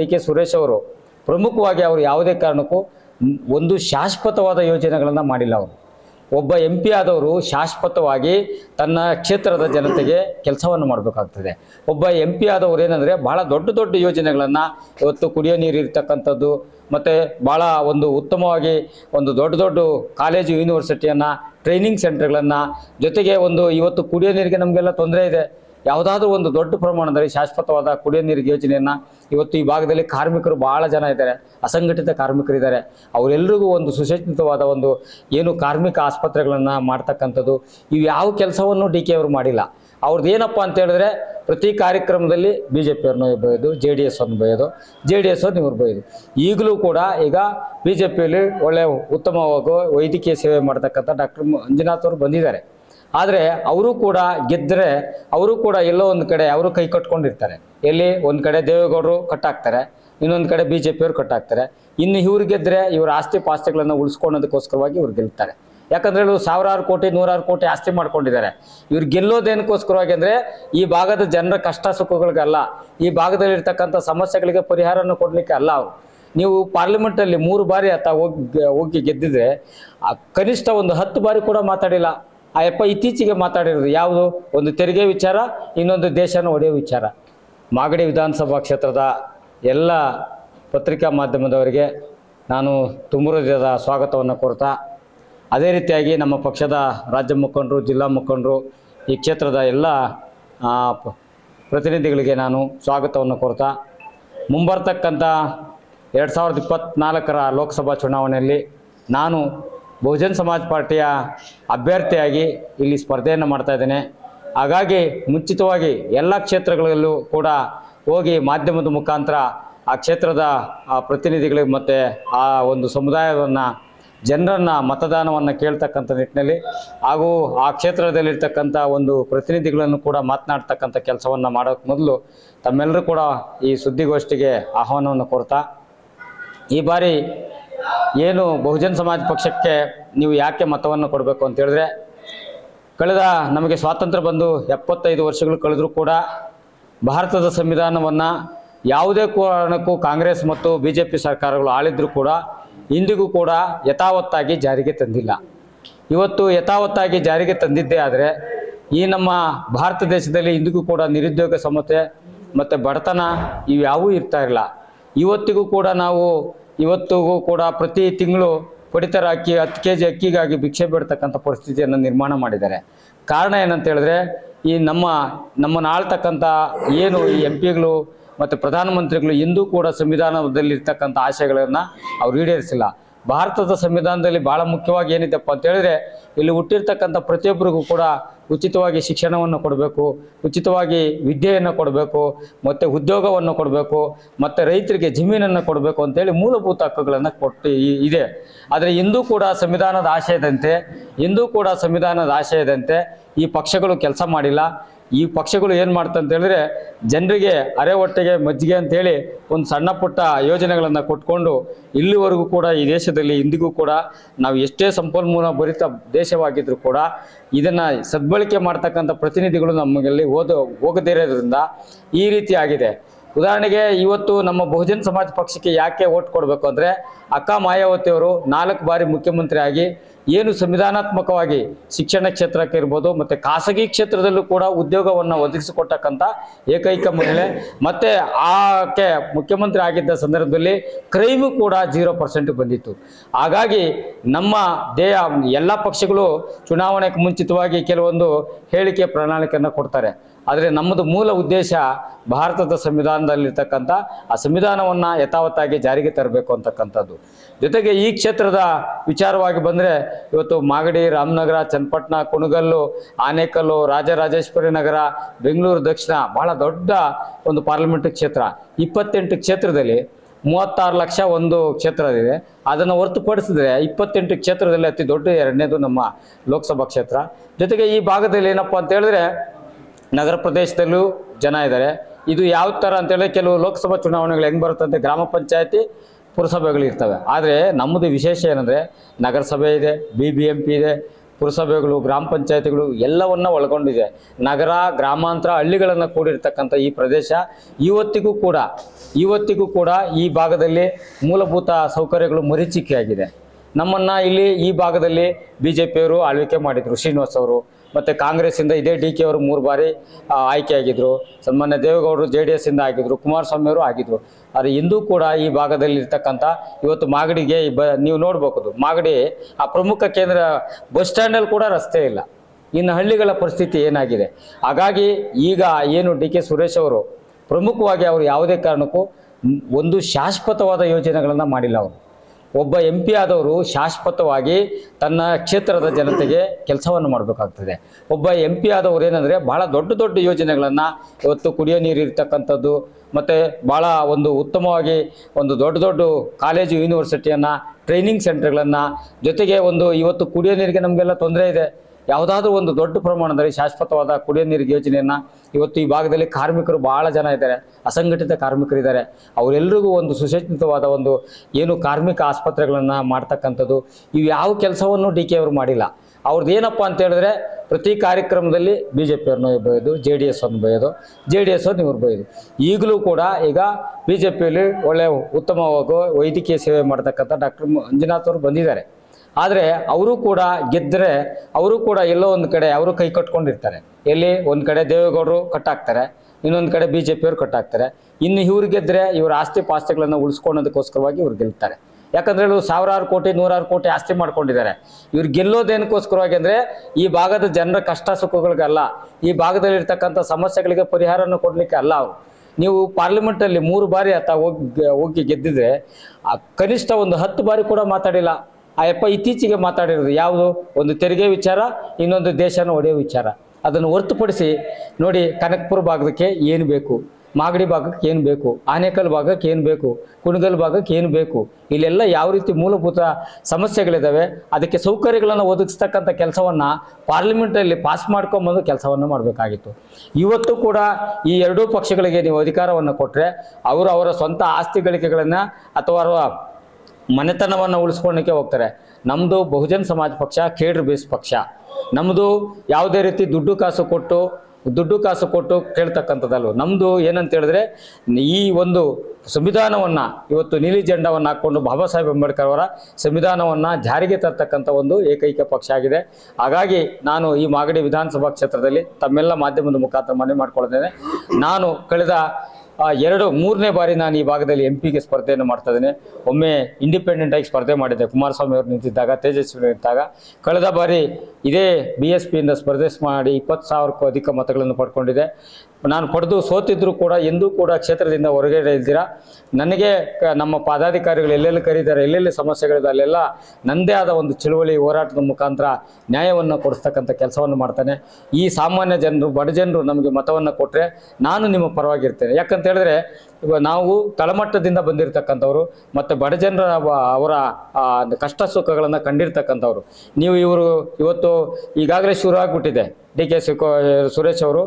D K Suresh ಅವರು ಪ್ರಮುಖವಾಗಿ ಅವರು ಯಾವುದೇ ಕಾರಣಕ್ಕೂ ಒಂದು ಶಾಶ್ವತವಾದ ಯೋಜನೆಗಳನ್ನು ಮಾಡಿಲ್ಲ ಅವರು. ಒಬ್ಬ ಎಂ ಪಿ ಆದವರು ಶಾಶ್ವತವಾಗಿ ತನ್ನ ಕ್ಷೇತ್ರದ ಜನತೆಗೆ ಕೆಲಸವನ್ನು ಮಾಡಬೇಕಾಗ್ತದೆ. ಒಬ್ಬ ಎಂ ಪಿ ಆದವರು ಏನಂದರೆ ಬಹಳ ದೊಡ್ಡ ದೊಡ್ಡ ಯೋಜನೆಗಳನ್ನು ಇವತ್ತು ಕುಡಿಯೋ ನೀರು ಇರ್ತಕ್ಕಂಥದ್ದು, ಮತ್ತು ಭಾಳ ಒಂದು ಉತ್ತಮವಾಗಿ ಒಂದು ದೊಡ್ಡ ದೊಡ್ಡ ಕಾಲೇಜು ಯೂನಿವರ್ಸಿಟಿಯನ್ನು ಟ್ರೈನಿಂಗ್ ಸೆಂಟರ್ಗಳನ್ನು ಜೊತೆಗೆ ಒಂದು ಇವತ್ತು ಕುಡಿಯೋ ನೀರಿಗೆ ನಮಗೆಲ್ಲ ತೊಂದರೆ ಇದೆ. ಯಾವುದಾದ್ರೂ ಒಂದು ದೊಡ್ಡ ಪ್ರಮಾಣದಲ್ಲಿ ಶಾಶ್ವತವಾದ ಕುಡಿಯೋ ನೀರಿಗೆ ಯೋಜನೆಯನ್ನು ಇವತ್ತು ಈ ಭಾಗದಲ್ಲಿ ಕಾರ್ಮಿಕರು ಭಾಳ ಜನ ಇದ್ದಾರೆ. ಅಸಂಘಟಿತ ಕಾರ್ಮಿಕರಿದ್ದಾರೆ. ಅವರೆಲ್ಲರಿಗೂ ಒಂದು ಸುಸಜ್ಜಿತವಾದ ಒಂದು ಏನು ಕಾರ್ಮಿಕ ಆಸ್ಪತ್ರೆಗಳನ್ನು ಮಾಡ್ತಕ್ಕಂಥದ್ದು. ಇವು ಯಾವ ಕೆಲಸವನ್ನು ಡಿ ಕೆ ಅವರು ಮಾಡಿಲ್ಲ. ಅವ್ರದ್ದು ಏನಪ್ಪ ಅಂತ ಹೇಳಿದ್ರೆ ಪ್ರತಿ ಕಾರ್ಯಕ್ರಮದಲ್ಲಿ ಬಿ ಜೆ ಪಿಯವ್ರನ್ನ ಬೈಯೋದು ಜೆ ಡಿ ಎಸ್ ಅವ್ರನ್ನ ಬೈಯೋದು ಜೆ ಡಿ ಎಸ್ ಅವ್ರನ್ನ ಇವ್ರು ಬೈಯೋದು ಈಗಲೂ ಕೂಡ ಈಗ ಬಿ ಜೆ ಪಿಯಲ್ಲಿ ಒಳ್ಳೆ ಉತ್ತಮವಾಗಿ ವೈದ್ಯಕೀಯ ಸೇವೆ ಮಾಡ್ತಕ್ಕಂಥ ಡಾಕ್ಟರ್ ಮಂಜುನಾಥ್ ಅವರು ಬಂದಿದ್ದಾರೆ. ಆದರೆ ಅವರು ಕೂಡ ಗೆದ್ದರೆ ಅವರು ಕೂಡ ಎಲ್ಲೋ ಒಂದು ಕಡೆ ಅವರು ಕೈ ಕಟ್ಕೊಂಡಿರ್ತಾರೆ. ಎಲ್ಲಿ ಒಂದು ಕಡೆ ದೇವೇಗೌಡರು ಕಟ್ಟಾಕ್ತಾರೆ, ಇನ್ನೊಂದು ಕಡೆ ಬಿ ಜೆ ಪಿಯವರು ಕಟ್ಟಾಕ್ತಾರೆ. ಇನ್ನು ಇವ್ರು ಗೆದ್ದರೆ ಇವರ ಆಸ್ತಿ ಪಾಸ್ತಿಗಳನ್ನು ಉಳಿಸ್ಕೊಳ್ಳೋದಕ್ಕೋಸ್ಕರವಾಗಿ ಇವ್ರು ಗೆಲ್ತಾರೆ. ಯಾಕಂದ್ರೆ ಇವರು ಸಾವಿರಾರು ಕೋಟಿ, ನೂರಾರು ಕೋಟಿ ಆಸ್ತಿ ಮಾಡ್ಕೊಂಡಿದ್ದಾರೆ. ಇವ್ರು ಗೆಲ್ಲೋದೇನಕ್ಕೋಸ್ಕರವಾಗಿ ಅಂದರೆ ಈ ಭಾಗದ ಜನರ ಕಷ್ಟ ಸುಖಗಳಿಗಲ್ಲ, ಈ ಭಾಗದಲ್ಲಿರ್ತಕ್ಕಂಥ ಸಮಸ್ಯೆಗಳಿಗೆ ಪರಿಹಾರವನ್ನು ಕೊಡಲಿಕ್ಕೆ ಅಲ್ಲ ಅವರು. ನೀವು ಪಾರ್ಲಿಮೆಂಟಲ್ಲಿ ಮೂರು ಬಾರಿ ಆತ ಹೋಗಿ ಹೋಗಿ ಗೆದ್ದಿದ್ರೆ ಕನಿಷ್ಠ ಒಂದು ಹತ್ತು ಬಾರಿ ಕೂಡ ಮಾತಾಡಿಲ್ಲ. ಆ ಯಪ್ಪ ಇತ್ತೀಚೆಗೆ ಮಾತಾಡಿರೋದು ಯಾವುದು? ಒಂದು ತೆರಿಗೆ ವಿಚಾರ, ಇನ್ನೊಂದು ದೇಶನ ಒಡೆಯೋ ವಿಚಾರ. ಮಾಗಡಿ ವಿಧಾನಸಭಾ ಕ್ಷೇತ್ರದ ಎಲ್ಲ ಪತ್ರಿಕಾ ಮಾಧ್ಯಮದವರಿಗೆ ನಾನು ತುಂಬ ಸ್ವಾಗತವನ್ನು ಕೋರ್ತಾ, ಅದೇ ರೀತಿಯಾಗಿ ನಮ್ಮ ಪಕ್ಷದ ರಾಜ್ಯ ಮುಖಂಡರು, ಜಿಲ್ಲಾ ಮುಖಂಡರು, ಈ ಕ್ಷೇತ್ರದ ಎಲ್ಲ ಪ್ರತಿನಿಧಿಗಳಿಗೆ ನಾನು ಸ್ವಾಗತವನ್ನು ಕೋರ್ತಾ, ಮುಂಬರ್ತಕ್ಕಂಥ ಎರಡು ಸಾವಿರದ ಇಪ್ಪತ್ತ್ನಾಲ್ಕರ ಲೋಕಸಭಾ ಚುನಾವಣೆಯಲ್ಲಿ ನಾನು ಬಹುಜನ್ ಸಮಾಜ್ ಪಾರ್ಟಿಯ ಅಭ್ಯರ್ಥಿಯಾಗಿ ಇಲ್ಲಿ ಸ್ಪರ್ಧೆಯನ್ನು ಮಾಡ್ತಾ ಇದ್ದೇನೆ. ಹಾಗಾಗಿ ಮುಂಚಿತವಾಗಿ ಎಲ್ಲ ಕ್ಷೇತ್ರಗಳಲ್ಲೂ ಕೂಡ ಹೋಗಿ ಮಾಧ್ಯಮದ ಮುಖಾಂತರ ಆ ಕ್ಷೇತ್ರದ, ಆ ಪ್ರತಿನಿಧಿಗಳಿಗೆ ಮತ್ತು ಆ ಒಂದು ಸಮುದಾಯವನ್ನು, ಜನರನ್ನು ಮತದಾನವನ್ನು ಕೇಳ್ತಕ್ಕಂಥ ನಿಟ್ಟಿನಲ್ಲಿ ಹಾಗೂ ಆ ಕ್ಷೇತ್ರದಲ್ಲಿರ್ತಕ್ಕಂಥ ಒಂದು ಪ್ರತಿನಿಧಿಗಳನ್ನು ಕೂಡ ಮಾತನಾಡ್ತಕ್ಕಂಥ ಕೆಲಸವನ್ನು ಮಾಡೋಕ್ಕೆ ಮೊದಲು ತಮ್ಮೆಲ್ಲರೂ ಕೂಡ ಈ ಸುದ್ದಿಗೋಷ್ಠಿಗೆ ಆಹ್ವಾನವನ್ನು ಕೊಡ್ತಾ ಈ ಬಾರಿ ಏನು ಬಹುಜನ್ ಸಮಾಜ ಪಕ್ಷಕ್ಕೆ ನೀವು ಯಾಕೆ ಮತವನ್ನು ಕೊಡಬೇಕು ಅಂತ ಹೇಳಿದ್ರೆ, ಕಳೆದ ನಮಗೆ ಸ್ವಾತಂತ್ರ್ಯ ಬಂದು ಎಪ್ಪತ್ತೈದು ವರ್ಷಗಳು ಕಳೆದರೂ ಕೂಡ ಭಾರತದ ಸಂವಿಧಾನವನ್ನು ಯಾವುದೇ ಕಾರಣಕ್ಕೂ ಕಾಂಗ್ರೆಸ್ ಮತ್ತು ಬಿ ಜೆ ಪಿ ಸರ್ಕಾರಗಳು ಆಳಿದ್ರೂ ಕೂಡ ಇಂದಿಗೂ ಕೂಡ ಯಥಾವತ್ತಾಗಿ ಜಾರಿಗೆ ತಂದಿಲ್ಲ. ಇವತ್ತು ಯಥಾವತ್ತಾಗಿ ಜಾರಿಗೆ ತಂದಿದ್ದೇ ಆದರೆ ಈ ನಮ್ಮ ಭಾರತ ದೇಶದಲ್ಲಿ ಇಂದಿಗೂ ಕೂಡ ನಿರುದ್ಯೋಗ ಸಮಸ್ಯೆ ಮತ್ತು ಬಡತನ ಇವ್ಯಾವೂ ಇರ್ತಾ ಇಲ್ಲ ಇವತ್ತಿಗೂ ಕೂಡ ನಾವು ಇವತ್ತಿಗೂ ಕೂಡ ಪ್ರತಿ ತಿಂಗಳು ಪಡಿತರ ಅಕ್ಕಿ, ಹತ್ತು ಕೆ ಜಿ ಅಕ್ಕಿಗಾಗಿ ಭಿಕ್ಷೆ ಬೇಡ್ತಕ್ಕಂಥ ಪರಿಸ್ಥಿತಿಯನ್ನು ನಿರ್ಮಾಣ ಮಾಡಿದ್ದಾರೆ. ಕಾರಣ ಏನಂತ ಹೇಳಿದ್ರೆ, ಈ ನಮ್ಮ, ನಮ್ಮನ್ನು ಆಳ್ತಕ್ಕಂಥ ಏನು ಈ ಎಂ ಪಿಗಳು ಮತ್ತು ಪ್ರಧಾನಮಂತ್ರಿಗಳು ಇಂದೂ ಕೂಡ ಸಂವಿಧಾನದಲ್ಲಿರ್ತಕ್ಕಂಥ ಆಶಯಗಳನ್ನು ಅವ್ರು ಈಡೇರಿಸಿಲ್ಲ. ಭಾರತದ ಸಂವಿಧಾನದಲ್ಲಿ ಭಾಳ ಮುಖ್ಯವಾಗಿ ಏನಿದೆಪ್ಪ ಅಂತ ಹೇಳಿದ್ರೆ, ಇಲ್ಲಿ ಹುಟ್ಟಿರ್ತಕ್ಕಂಥ ಪ್ರತಿಯೊಬ್ಬರಿಗೂ ಕೂಡ ಉಚಿತವಾಗಿ ಶಿಕ್ಷಣವನ್ನು ಕೊಡಬೇಕು, ಉಚಿತವಾಗಿ ವಿದ್ಯೆಯನ್ನು ಕೊಡಬೇಕು, ಮತ್ತು ಉದ್ಯೋಗವನ್ನು ಕೊಡಬೇಕು, ಮತ್ತು ರೈತರಿಗೆ ಜಮೀನನ್ನು ಕೊಡಬೇಕು ಅಂತೇಳಿ ಮೂಲಭೂತ ಹಕ್ಕುಗಳನ್ನು ಕೊಟ್ಟು ಇದೆ. ಆದರೆ ಇಂದೂ ಕೂಡ ಸಂವಿಧಾನದ ಆಶಯದಂತೆ, ಇಂದೂ ಕೂಡ ಸಂವಿಧಾನದ ಆಶಯದಂತೆ ಈ ಪಕ್ಷಗಳು ಕೆಲಸ ಮಾಡಿಲ್ಲ. ಈ ಪಕ್ಷಗಳು ಏನು ಮಾಡ್ತಂತ ಹೇಳಿದ್ರೆ ಜನರಿಗೆ ಅರೆ ಹೊಟ್ಟೆಗೆ ಮಜ್ಜಿಗೆ ಅಂತೇಳಿ ಒಂದು ಸಣ್ಣ ಪುಟ್ಟ ಯೋಜನೆಗಳನ್ನು ಕೊಟ್ಕೊಂಡು ಇಲ್ಲಿವರೆಗೂ ಕೂಡ ಈ ದೇಶದಲ್ಲಿ ಇಂದಿಗೂ ಕೂಡ ನಾವು ಎಷ್ಟೇ ಸಂಪನ್ಮೂಲ ಭರಿತ ದೇಶವಾಗಿದ್ದರೂ ಕೂಡ ಇದನ್ನು ಸದ್ಬಳಕೆ ಮಾಡ್ತಕ್ಕಂಥ ಪ್ರತಿನಿಧಿಗಳು ನಮಗಲ್ಲಿ ಓದ ಹೋಗದೇ ಇರೋದ್ರಿಂದ ಈ ರೀತಿ ಆಗಿದೆ. ಉದಾಹರಣೆಗೆ ಇವತ್ತು ನಮ್ಮ ಬಹುಜನ್ ಸಮಾಜ ಪಕ್ಷಕ್ಕೆ ಯಾಕೆ ಓಟ್ ಕೊಡಬೇಕು ಅಂದರೆ ಅಕ್ಕ ಮಾಯಾವತಿ ಅವರು ನಾಲ್ಕು ಬಾರಿ ಮುಖ್ಯಮಂತ್ರಿ ಆಗಿ ಏನು ಸಂವಿಧಾನಾತ್ಮಕವಾಗಿ ಶಿಕ್ಷಣ ಕ್ಷೇತ್ರಕ್ಕೆ ಇರ್ಬೋದು, ಮತ್ತು ಖಾಸಗಿ ಕ್ಷೇತ್ರದಲ್ಲೂ ಕೂಡ ಉದ್ಯೋಗವನ್ನು ಒದಗಿಸಿಕೊಟ್ಟಕ್ಕಂಥ ಏಕೈಕ ಮಹಿಳೆ. ಮತ್ತು ಆಕೆ ಮುಖ್ಯಮಂತ್ರಿ ಆಗಿದ್ದ ಸಂದರ್ಭದಲ್ಲಿ ಕ್ರೈಮು ಕೂಡ ಜೀರೋ ಪರ್ಸೆಂಟ್ ಬಂದಿತ್ತು. ಹಾಗಾಗಿ ನಮ್ಮ ದೇಹ, ಎಲ್ಲ ಪಕ್ಷಗಳು ಚುನಾವಣೆಗೆ ಮುಂಚಿತವಾಗಿ ಕೆಲವೊಂದು ಹೇಳಿಕೆ ಪ್ರಣಾಳಿಕೆಯನ್ನು ಕೊಡ್ತಾರೆ. ಆದರೆ ನಮ್ಮದು ಮೂಲ ಉದ್ದೇಶ ಭಾರತದ ಸಂವಿಧಾನದಲ್ಲಿರ್ತಕ್ಕಂಥ ಆ ಸಂವಿಧಾನವನ್ನು ಯಥಾವತ್ತಾಗಿ ಜಾರಿಗೆ ತರಬೇಕು ಅಂತಕ್ಕಂಥದ್ದು. ಜೊತೆಗೆ ಈ ಕ್ಷೇತ್ರದ ವಿಚಾರವಾಗಿ ಬಂದರೆ ಇವತ್ತು ಮಾಗಡಿ, ರಾಮನಗರ, ಚನ್ನಪಟ್ಟಣ, ಕುಣಗಲ್ಲು, ಆನೇಕಲ್ಲು, ರಾಜರಾಜೇಶ್ವರಿ ನಗರ, ಬೆಂಗಳೂರು, ದಕ್ಷಿಣ ಬಹಳ ದೊಡ್ಡ ಒಂದು ಪಾರ್ಲಿಮೆಂಟ್ ಕ್ಷೇತ್ರ. ಇಪ್ಪತ್ತೆಂಟು ಕ್ಷೇತ್ರದಲ್ಲಿ ಮೂವತ್ತಾರು ಲಕ್ಷ ಒಂದು ಕ್ಷೇತ್ರ ಇದೆ ಅದನ್ನು ಹೊರತುಪಡಿಸಿದ್ರೆ ಇಪ್ಪತ್ತೆಂಟು ಕ್ಷೇತ್ರದಲ್ಲಿ ಅತಿ ದೊಡ್ಡ ಎರಡನೇದು ನಮ್ಮ ಲೋಕಸಭಾ ಕ್ಷೇತ್ರ. ಜೊತೆಗೆ ಈ ಭಾಗದಲ್ಲಿ ಏನಪ್ಪ ಅಂತ ಹೇಳಿದ್ರೆ ನಗರ ಪ್ರದೇಶದಲ್ಲೂ ಜನ ಇದ್ದಾರೆ. ಇದು ಯಾವ ಥರ ಅಂತೇಳಿ ಕೆಲವು ಲೋಕಸಭಾ ಚುನಾವಣೆಗಳು ಹೆಂಗೆ ಬರುತ್ತಂತೆ ಗ್ರಾಮ ಪಂಚಾಯತಿ ಪುರಸಭೆಗಳು ಇರ್ತವೆ. ಆದರೆ ನಮ್ಮದು ವಿಶೇಷ ಏನಂದರೆ ನಗರಸಭೆ ಇದೆ ಬಿ ಬಿ ಎಂ ಪಿ ಇದೆ, ಪುರಸಭೆಗಳು, ಗ್ರಾಮ ಪಂಚಾಯತಿಗಳು ಎಲ್ಲವನ್ನ ಒಳಗೊಂಡಿದೆ. ನಗರ, ಗ್ರಾಮಾಂತರ ಹಳ್ಳಿಗಳನ್ನು ಕೂಡಿರ್ತಕ್ಕಂಥ ಈ ಪ್ರದೇಶ ಇವತ್ತಿಗೂ ಕೂಡ ಇವತ್ತಿಗೂ ಕೂಡ ಈ ಭಾಗದಲ್ಲಿ ಮೂಲಭೂತ ಸೌಕರ್ಯಗಳು ಮರೀಚಿಕೆಯಾಗಿದೆ. ನಮ್ಮನ್ನು ಇಲ್ಲಿ ಈ ಭಾಗದಲ್ಲಿ ಬಿ ಜೆ ಪಿಯವರು ಆಳ್ವಿಕೆ ಮಾಡಿದರು ಶ್ರೀನಿವಾಸ್ ಅವರು. ಮತ್ತು ಕಾಂಗ್ರೆಸ್ಸಿಂದ ಇದೇ ಡಿ ಕೆ ಅವರು ಮೂರು ಬಾರಿ ಆಯ್ಕೆ ಆಗಿದ್ದರು ಸನ್ಮಾನ್ಯ ದೇವೇಗೌಡರು ಜೆ ಡಿ ಎಸ್ಸಿಂದ ಆಗಿದ್ದರು ಕುಮಾರಸ್ವಾಮಿ ಅವರು ಆಗಿದ್ದರು ಆದರೆ ಇಂದೂ ಕೂಡ ಈ ಭಾಗದಲ್ಲಿ ಇರ್ತಕ್ಕಂಥ ಇವತ್ತು ಮಾಗಡಿಗೆ ಬ, ನೀವು ನೋಡ್ಬೋದು ಮಾಗಡಿ, ಆ ಪ್ರಮುಖ ಕೇಂದ್ರ ಬಸ್ ಸ್ಟ್ಯಾಂಡಲ್ಲಿ ಕೂಡ ರಸ್ತೆ ಇಲ್ಲ. ಇನ್ನು ಹಳ್ಳಿಗಳ ಪರಿಸ್ಥಿತಿ ಏನಾಗಿದೆ? ಹಾಗಾಗಿ ಈಗ ಏನು ಡಿ ಕೆ ಸುರೇಶ್ ಅವರು ಪ್ರಮುಖವಾಗಿ ಅವರು ಯಾವುದೇ ಕಾರಣಕ್ಕೂ ಒಂದು ಶಾಶ್ವತವಾದ ಯೋಜನೆಗಳನ್ನು ಮಾಡಿಲ್ಲ ಅವರು. ಒಬ್ಬ ಎಂ ಪಿ ಆದವರು ಶಾಶ್ವತವಾಗಿ ತನ್ನ ಕ್ಷೇತ್ರದ ಜನತೆಗೆ ಕೆಲಸವನ್ನು ಮಾಡಬೇಕಾಗ್ತದೆ. ಒಬ್ಬ ಎಂ ಪಿ ಆದವರು ಏನಂದರೆ ಭಾಳ ದೊಡ್ಡ ದೊಡ್ಡ ಯೋಜನೆಗಳನ್ನು ಇವತ್ತು ಕುಡಿಯೋ ನೀರು ಇರ್ತಕ್ಕಂಥದ್ದು, ಮತ್ತು ಭಾಳ ಒಂದು ಉತ್ತಮವಾಗಿ ಒಂದು ದೊಡ್ಡ ದೊಡ್ಡ ಕಾಲೇಜು ಯೂನಿವರ್ಸಿಟಿಯನ್ನು ಟ್ರೈನಿಂಗ್ ಸೆಂಟರ್ಗಳನ್ನು ಜೊತೆಗೆ ಒಂದು ಇವತ್ತು ಕುಡಿಯೋ ನೀರಿಗೆ ನಮಗೆಲ್ಲ ತೊಂದರೆ ಇದೆ. ಯಾವುದಾದ್ರೂ ಒಂದು ದೊಡ್ಡ ಪ್ರಮಾಣದಲ್ಲಿ ಶಾಶ್ವತವಾದ ಕುಡಿಯೋ ನೀರಿಗೆ ಯೋಜನೆಯನ್ನು ಇವತ್ತು ಈ ಭಾಗದಲ್ಲಿ ಕಾರ್ಮಿಕರು ಭಾಳ ಜನ ಇದ್ದಾರೆ. ಅಸಂಘಟಿತ ಕಾರ್ಮಿಕರಿದ್ದಾರೆ ಅವರೆಲ್ಲರಿಗೂ ಒಂದು ಸುಸಜ್ಜಿತವಾದ ಒಂದು ಏನು ಕಾರ್ಮಿಕ ಆಸ್ಪತ್ರೆಗಳನ್ನು ಮಾಡ್ತಕ್ಕಂಥದ್ದು. ಇವು ಯಾವ ಕೆಲಸವನ್ನು ಡಿ ಕೆ ಅವರು ಮಾಡಿಲ್ಲ. ಅವ್ರದ್ದು ಏನಪ್ಪ ಅಂತ ಹೇಳಿದ್ರೆ ಪ್ರತಿ ಕಾರ್ಯಕ್ರಮದಲ್ಲಿ ಬಿ ಜೆ ಪಿಯವ್ರನ್ನ ಬೈಯೋದು ಜೆ ಡಿ ಎಸ್ ಅನ್ನು ಬೈಯೋದು ಜೆ ಡಿ ಎಸ್ ಅವ್ರನ್ನ ಇವ್ರು ಬೈಯೋದು ಈಗಲೂ ಕೂಡ ಈಗ ಬಿ ಜೆ ಪಿಯಲ್ಲಿ ಒಳ್ಳೆಯ ಉತ್ತಮವಾಗಿ ವೈದ್ಯಕೀಯ ಸೇವೆ ಮಾಡ್ತಕ್ಕಂಥ ಡಾಕ್ಟರ್ ಮಂಜುನಾಥ್ ಅವರು ಬಂದಿದ್ದಾರೆ. ಆದರೆ ಅವರು ಕೂಡ ಗೆದ್ದರೆ ಅವರು ಕೂಡ ಎಲ್ಲೋ ಒಂದು ಕಡೆ ಅವರು ಕೈ ಕಟ್ಕೊಂಡಿರ್ತಾರೆ. ಎಲ್ಲಿ? ಒಂದು ಕಡೆ ದೇವೇಗೌಡರು ಕಟ್ಟಾಕ್ತಾರೆ, ಇನ್ನೊಂದು ಕಡೆ ಬಿ ಜೆ ಪಿಯವರು ಕಟ್ಟಾಕ್ತಾರೆ. ಇನ್ನು ಇವ್ರು ಗೆದ್ದರೆ ಇವರ ಆಸ್ತಿ ಪಾಸ್ತಿಗಳನ್ನು ಉಳಿಸ್ಕೊಳ್ಳೋದಕ್ಕೋಸ್ಕರವಾಗಿ ಇವ್ರು ಗೆಲ್ತಾರೆ. ಯಾಕಂದ್ರೆ ಇವರು ಸಾವಿರಾರು ಕೋಟಿ, ನೂರಾರು ಕೋಟಿ ಆಸ್ತಿ ಮಾಡ್ಕೊಂಡಿದ್ದಾರೆ. ಇವ್ರು ಗೆಲ್ಲೋದೇನಕ್ಕೋಸ್ಕರವಾಗಿ ಅಂದರೆ ಈ ಭಾಗದ ಜನರ ಕಷ್ಟ ಸುಖಗಳಿಗಲ್ಲ, ಈ ಭಾಗದಲ್ಲಿರ್ತಕ್ಕಂಥ ಸಮಸ್ಯೆಗಳಿಗೆ ಪರಿಹಾರನ ಕೊಡಲಿಕ್ಕೆ ಅಲ್ಲ ಅವರು. ನೀವು ಪಾರ್ಲಿಮೆಂಟಲ್ಲಿ ಮೂರು ಬಾರಿ ಆತ ಹೋಗಿ ಹೋಗಿ ಗೆದ್ದಿದ್ರೆ ಕನಿಷ್ಠ ಒಂದು ಹತ್ತು ಬಾರಿ ಕೂಡ ಮಾತಾಡಿಲ್ಲ. ಆ ಯಪ್ಪ ಇತ್ತೀಚೆಗೆ ಮಾತಾಡಿರೋದು ಯಾವುದು? ಒಂದು ತೆರಿಗೆ ವಿಚಾರ, ಇನ್ನೊಂದು ದೇಶನ ಒಡೆಯೋ ವಿಚಾರ. ಅದನ್ನು ಹೊರತುಪಡಿಸಿ ನೋಡಿ, ಕನಕಪುರ ಭಾಗಕ್ಕೆ ಏನು ಬೇಕು? ಮಾಗಡಿ ಭಾಗಕ್ಕೆ ಏನು ಬೇಕು? ಆನೇಕಲ್ ಭಾಗಕ್ಕೆ ಏನು ಬೇಕು? ಕುಣಗಲ್ ಭಾಗಕ್ಕೆ ಏನು ಬೇಕು? ಇಲ್ಲೆಲ್ಲ ಯಾವ ರೀತಿ ಮೂಲಭೂತ ಸಮಸ್ಯೆಗಳಿದ್ದಾವೆ ಅದಕ್ಕೆ ಸೌಕರ್ಯಗಳನ್ನು ಒದಗಿಸ್ತಕ್ಕಂಥ ಕೆಲಸವನ್ನು ಪಾರ್ಲಿಮೆಂಟಲ್ಲಿ ಪಾಸ್ ಮಾಡ್ಕೊಂಬಂದು ಕೆಲಸವನ್ನು ಮಾಡಬೇಕಾಗಿತ್ತು. ಇವತ್ತು ಕೂಡ ಈ ಎರಡೂ ಪಕ್ಷಗಳಿಗೆ ನೀವು ಅಧಿಕಾರವನ್ನು ಕೊಟ್ಟರೆ ಅವರು ಅವರ ಸ್ವಂತ ಆಸ್ತಿ ಗಳಿಕೆಗಳನ್ನು ಅಥವಾ ಮನೆತನವನ್ನು ಉಳಿಸ್ಕೊಳ್ಳೋಕೆ ಹೋಗ್ತಾರೆ. ನಮ್ಮದು ಬಹುಜನ್ ಸಮಾಜ ಪಕ್ಷ, ಕೇಡ್ರ್ ಬೇಸ್ ಪಕ್ಷ. ನಮ್ಮದು ಯಾವುದೇ ರೀತಿ ದುಡ್ಡು ಕಾಸು ಕೊಟ್ಟು, ದುಡ್ಡು ಕಾಸು ಕೊಟ್ಟು ಕೇಳ್ತಕ್ಕಂಥದ್ದಲ್ಲ. ನಮ್ಮದು ಏನಂತ ಹೇಳಿದ್ರೆ, ಈ ಒಂದು ಸಂವಿಧಾನವನ್ನು, ಇವತ್ತು ನೀಲಿ ಜೆಂಡವನ್ನು ಹಾಕ್ಕೊಂಡು ಬಾಬಾ ಸಾಹೇಬ್ ಅಂಬೇಡ್ಕರ್ ಅವರ ಸಂವಿಧಾನವನ್ನು ಜಾರಿಗೆ ತರ್ತಕ್ಕಂಥ ಒಂದು ಏಕೈಕ ಪಕ್ಷ ಆಗಿದೆ. ಹಾಗಾಗಿ ನಾನು ಈ ಮಾಗಡಿ ವಿಧಾನಸಭಾ ಕ್ಷೇತ್ರದಲ್ಲಿ ತಮ್ಮೆಲ್ಲ ಮಾಧ್ಯಮದ ಮುಖಾಂತರ ಮನವಿ ಮಾಡ್ಕೊಳ್ತೇನೆ. ನಾನು ಕಳೆದ ಎರಡು, ಮೂರನೇ ಬಾರಿ ನಾನು ಈ ಭಾಗದಲ್ಲಿ ಎಂ ಪಿಗೆ ಸ್ಪರ್ಧೆಯನ್ನು ಮಾಡ್ತಾ ಇದ್ದೇನೆ. ಒಮ್ಮೆ ಇಂಡಿಪೆಂಡೆಂಟ್ ಆಗಿ ಸ್ಪರ್ಧೆ ಮಾಡಿದ್ದೆ. ಕುಮಾರಸ್ವಾಮಿ ಅವರು ನಿಂತಿದ್ದಾಗ, ತೇಜಸ್ವಿ ನಿಂತಾಗ ಕಳೆದ ಬಾರಿ ಇದೇ ಬಿ ಎಸ್ ಪಿಯಿಂದ ಸ್ಪರ್ಧೆ ಮಾಡಿ ಇಪ್ಪತ್ತು ಸಾವಿರಕ್ಕೂ ಅಧಿಕ ಮತಗಳನ್ನು ಪಡ್ಕೊಂಡಿದೆ. ನಾನು ಪಡೆದು ಸೋತಿದ್ರು ಕೂಡ, ಎಂದೂ ಕೂಡ ಕ್ಷೇತ್ರದಿಂದ ಹೊರಗಡೆ ಇದ್ದೀರಾ ನನಗೆ ನಮ್ಮ ಪದಾಧಿಕಾರಿಗಳು ಎಲ್ಲೆಲ್ಲಿ ಕರೀತಾರೆ, ಎಲ್ಲೆಲ್ಲಿ ಸಮಸ್ಯೆಗಳಿದೆ, ಅಲ್ಲೆಲ್ಲ ನನ್ನದೇ ಆದ ಒಂದು ಚಳುವಳಿ ಹೋರಾಟದ ಮುಖಾಂತರ ನ್ಯಾಯವನ್ನು ಕೊಡಿಸ್ತಕ್ಕಂಥ ಕೆಲಸವನ್ನು ಮಾಡ್ತಾನೆ. ಈ ಸಾಮಾನ್ಯ ಜನರು, ಬಡ ಜನರು ನಮಗೆ ಮತವನ್ನು ಕೊಟ್ಟರೆ ನಾನು ನಿಮ್ಮ ಪರವಾಗಿರ್ತೇನೆ. ಯಾಕಂತ ಹೇಳಿದ್ರೆ ನಾವು ತಳಮಟ್ಟದಿಂದ ಬಂದಿರತಕ್ಕಂಥವ್ರು, ಮತ್ತು ಬಡಜನರ ಅವರ ಕಷ್ಟ ಸುಖಗಳನ್ನು ಕಂಡಿರ್ತಕ್ಕಂಥವ್ರು. ನೀವು ಇವರು, ಇವತ್ತು ಈಗಾಗಲೇ ಶುರು ಆಗಿಬಿಟ್ಟಿದೆ. ಡಿ ಕೆ ಸುರೇಶ್ ಅವರು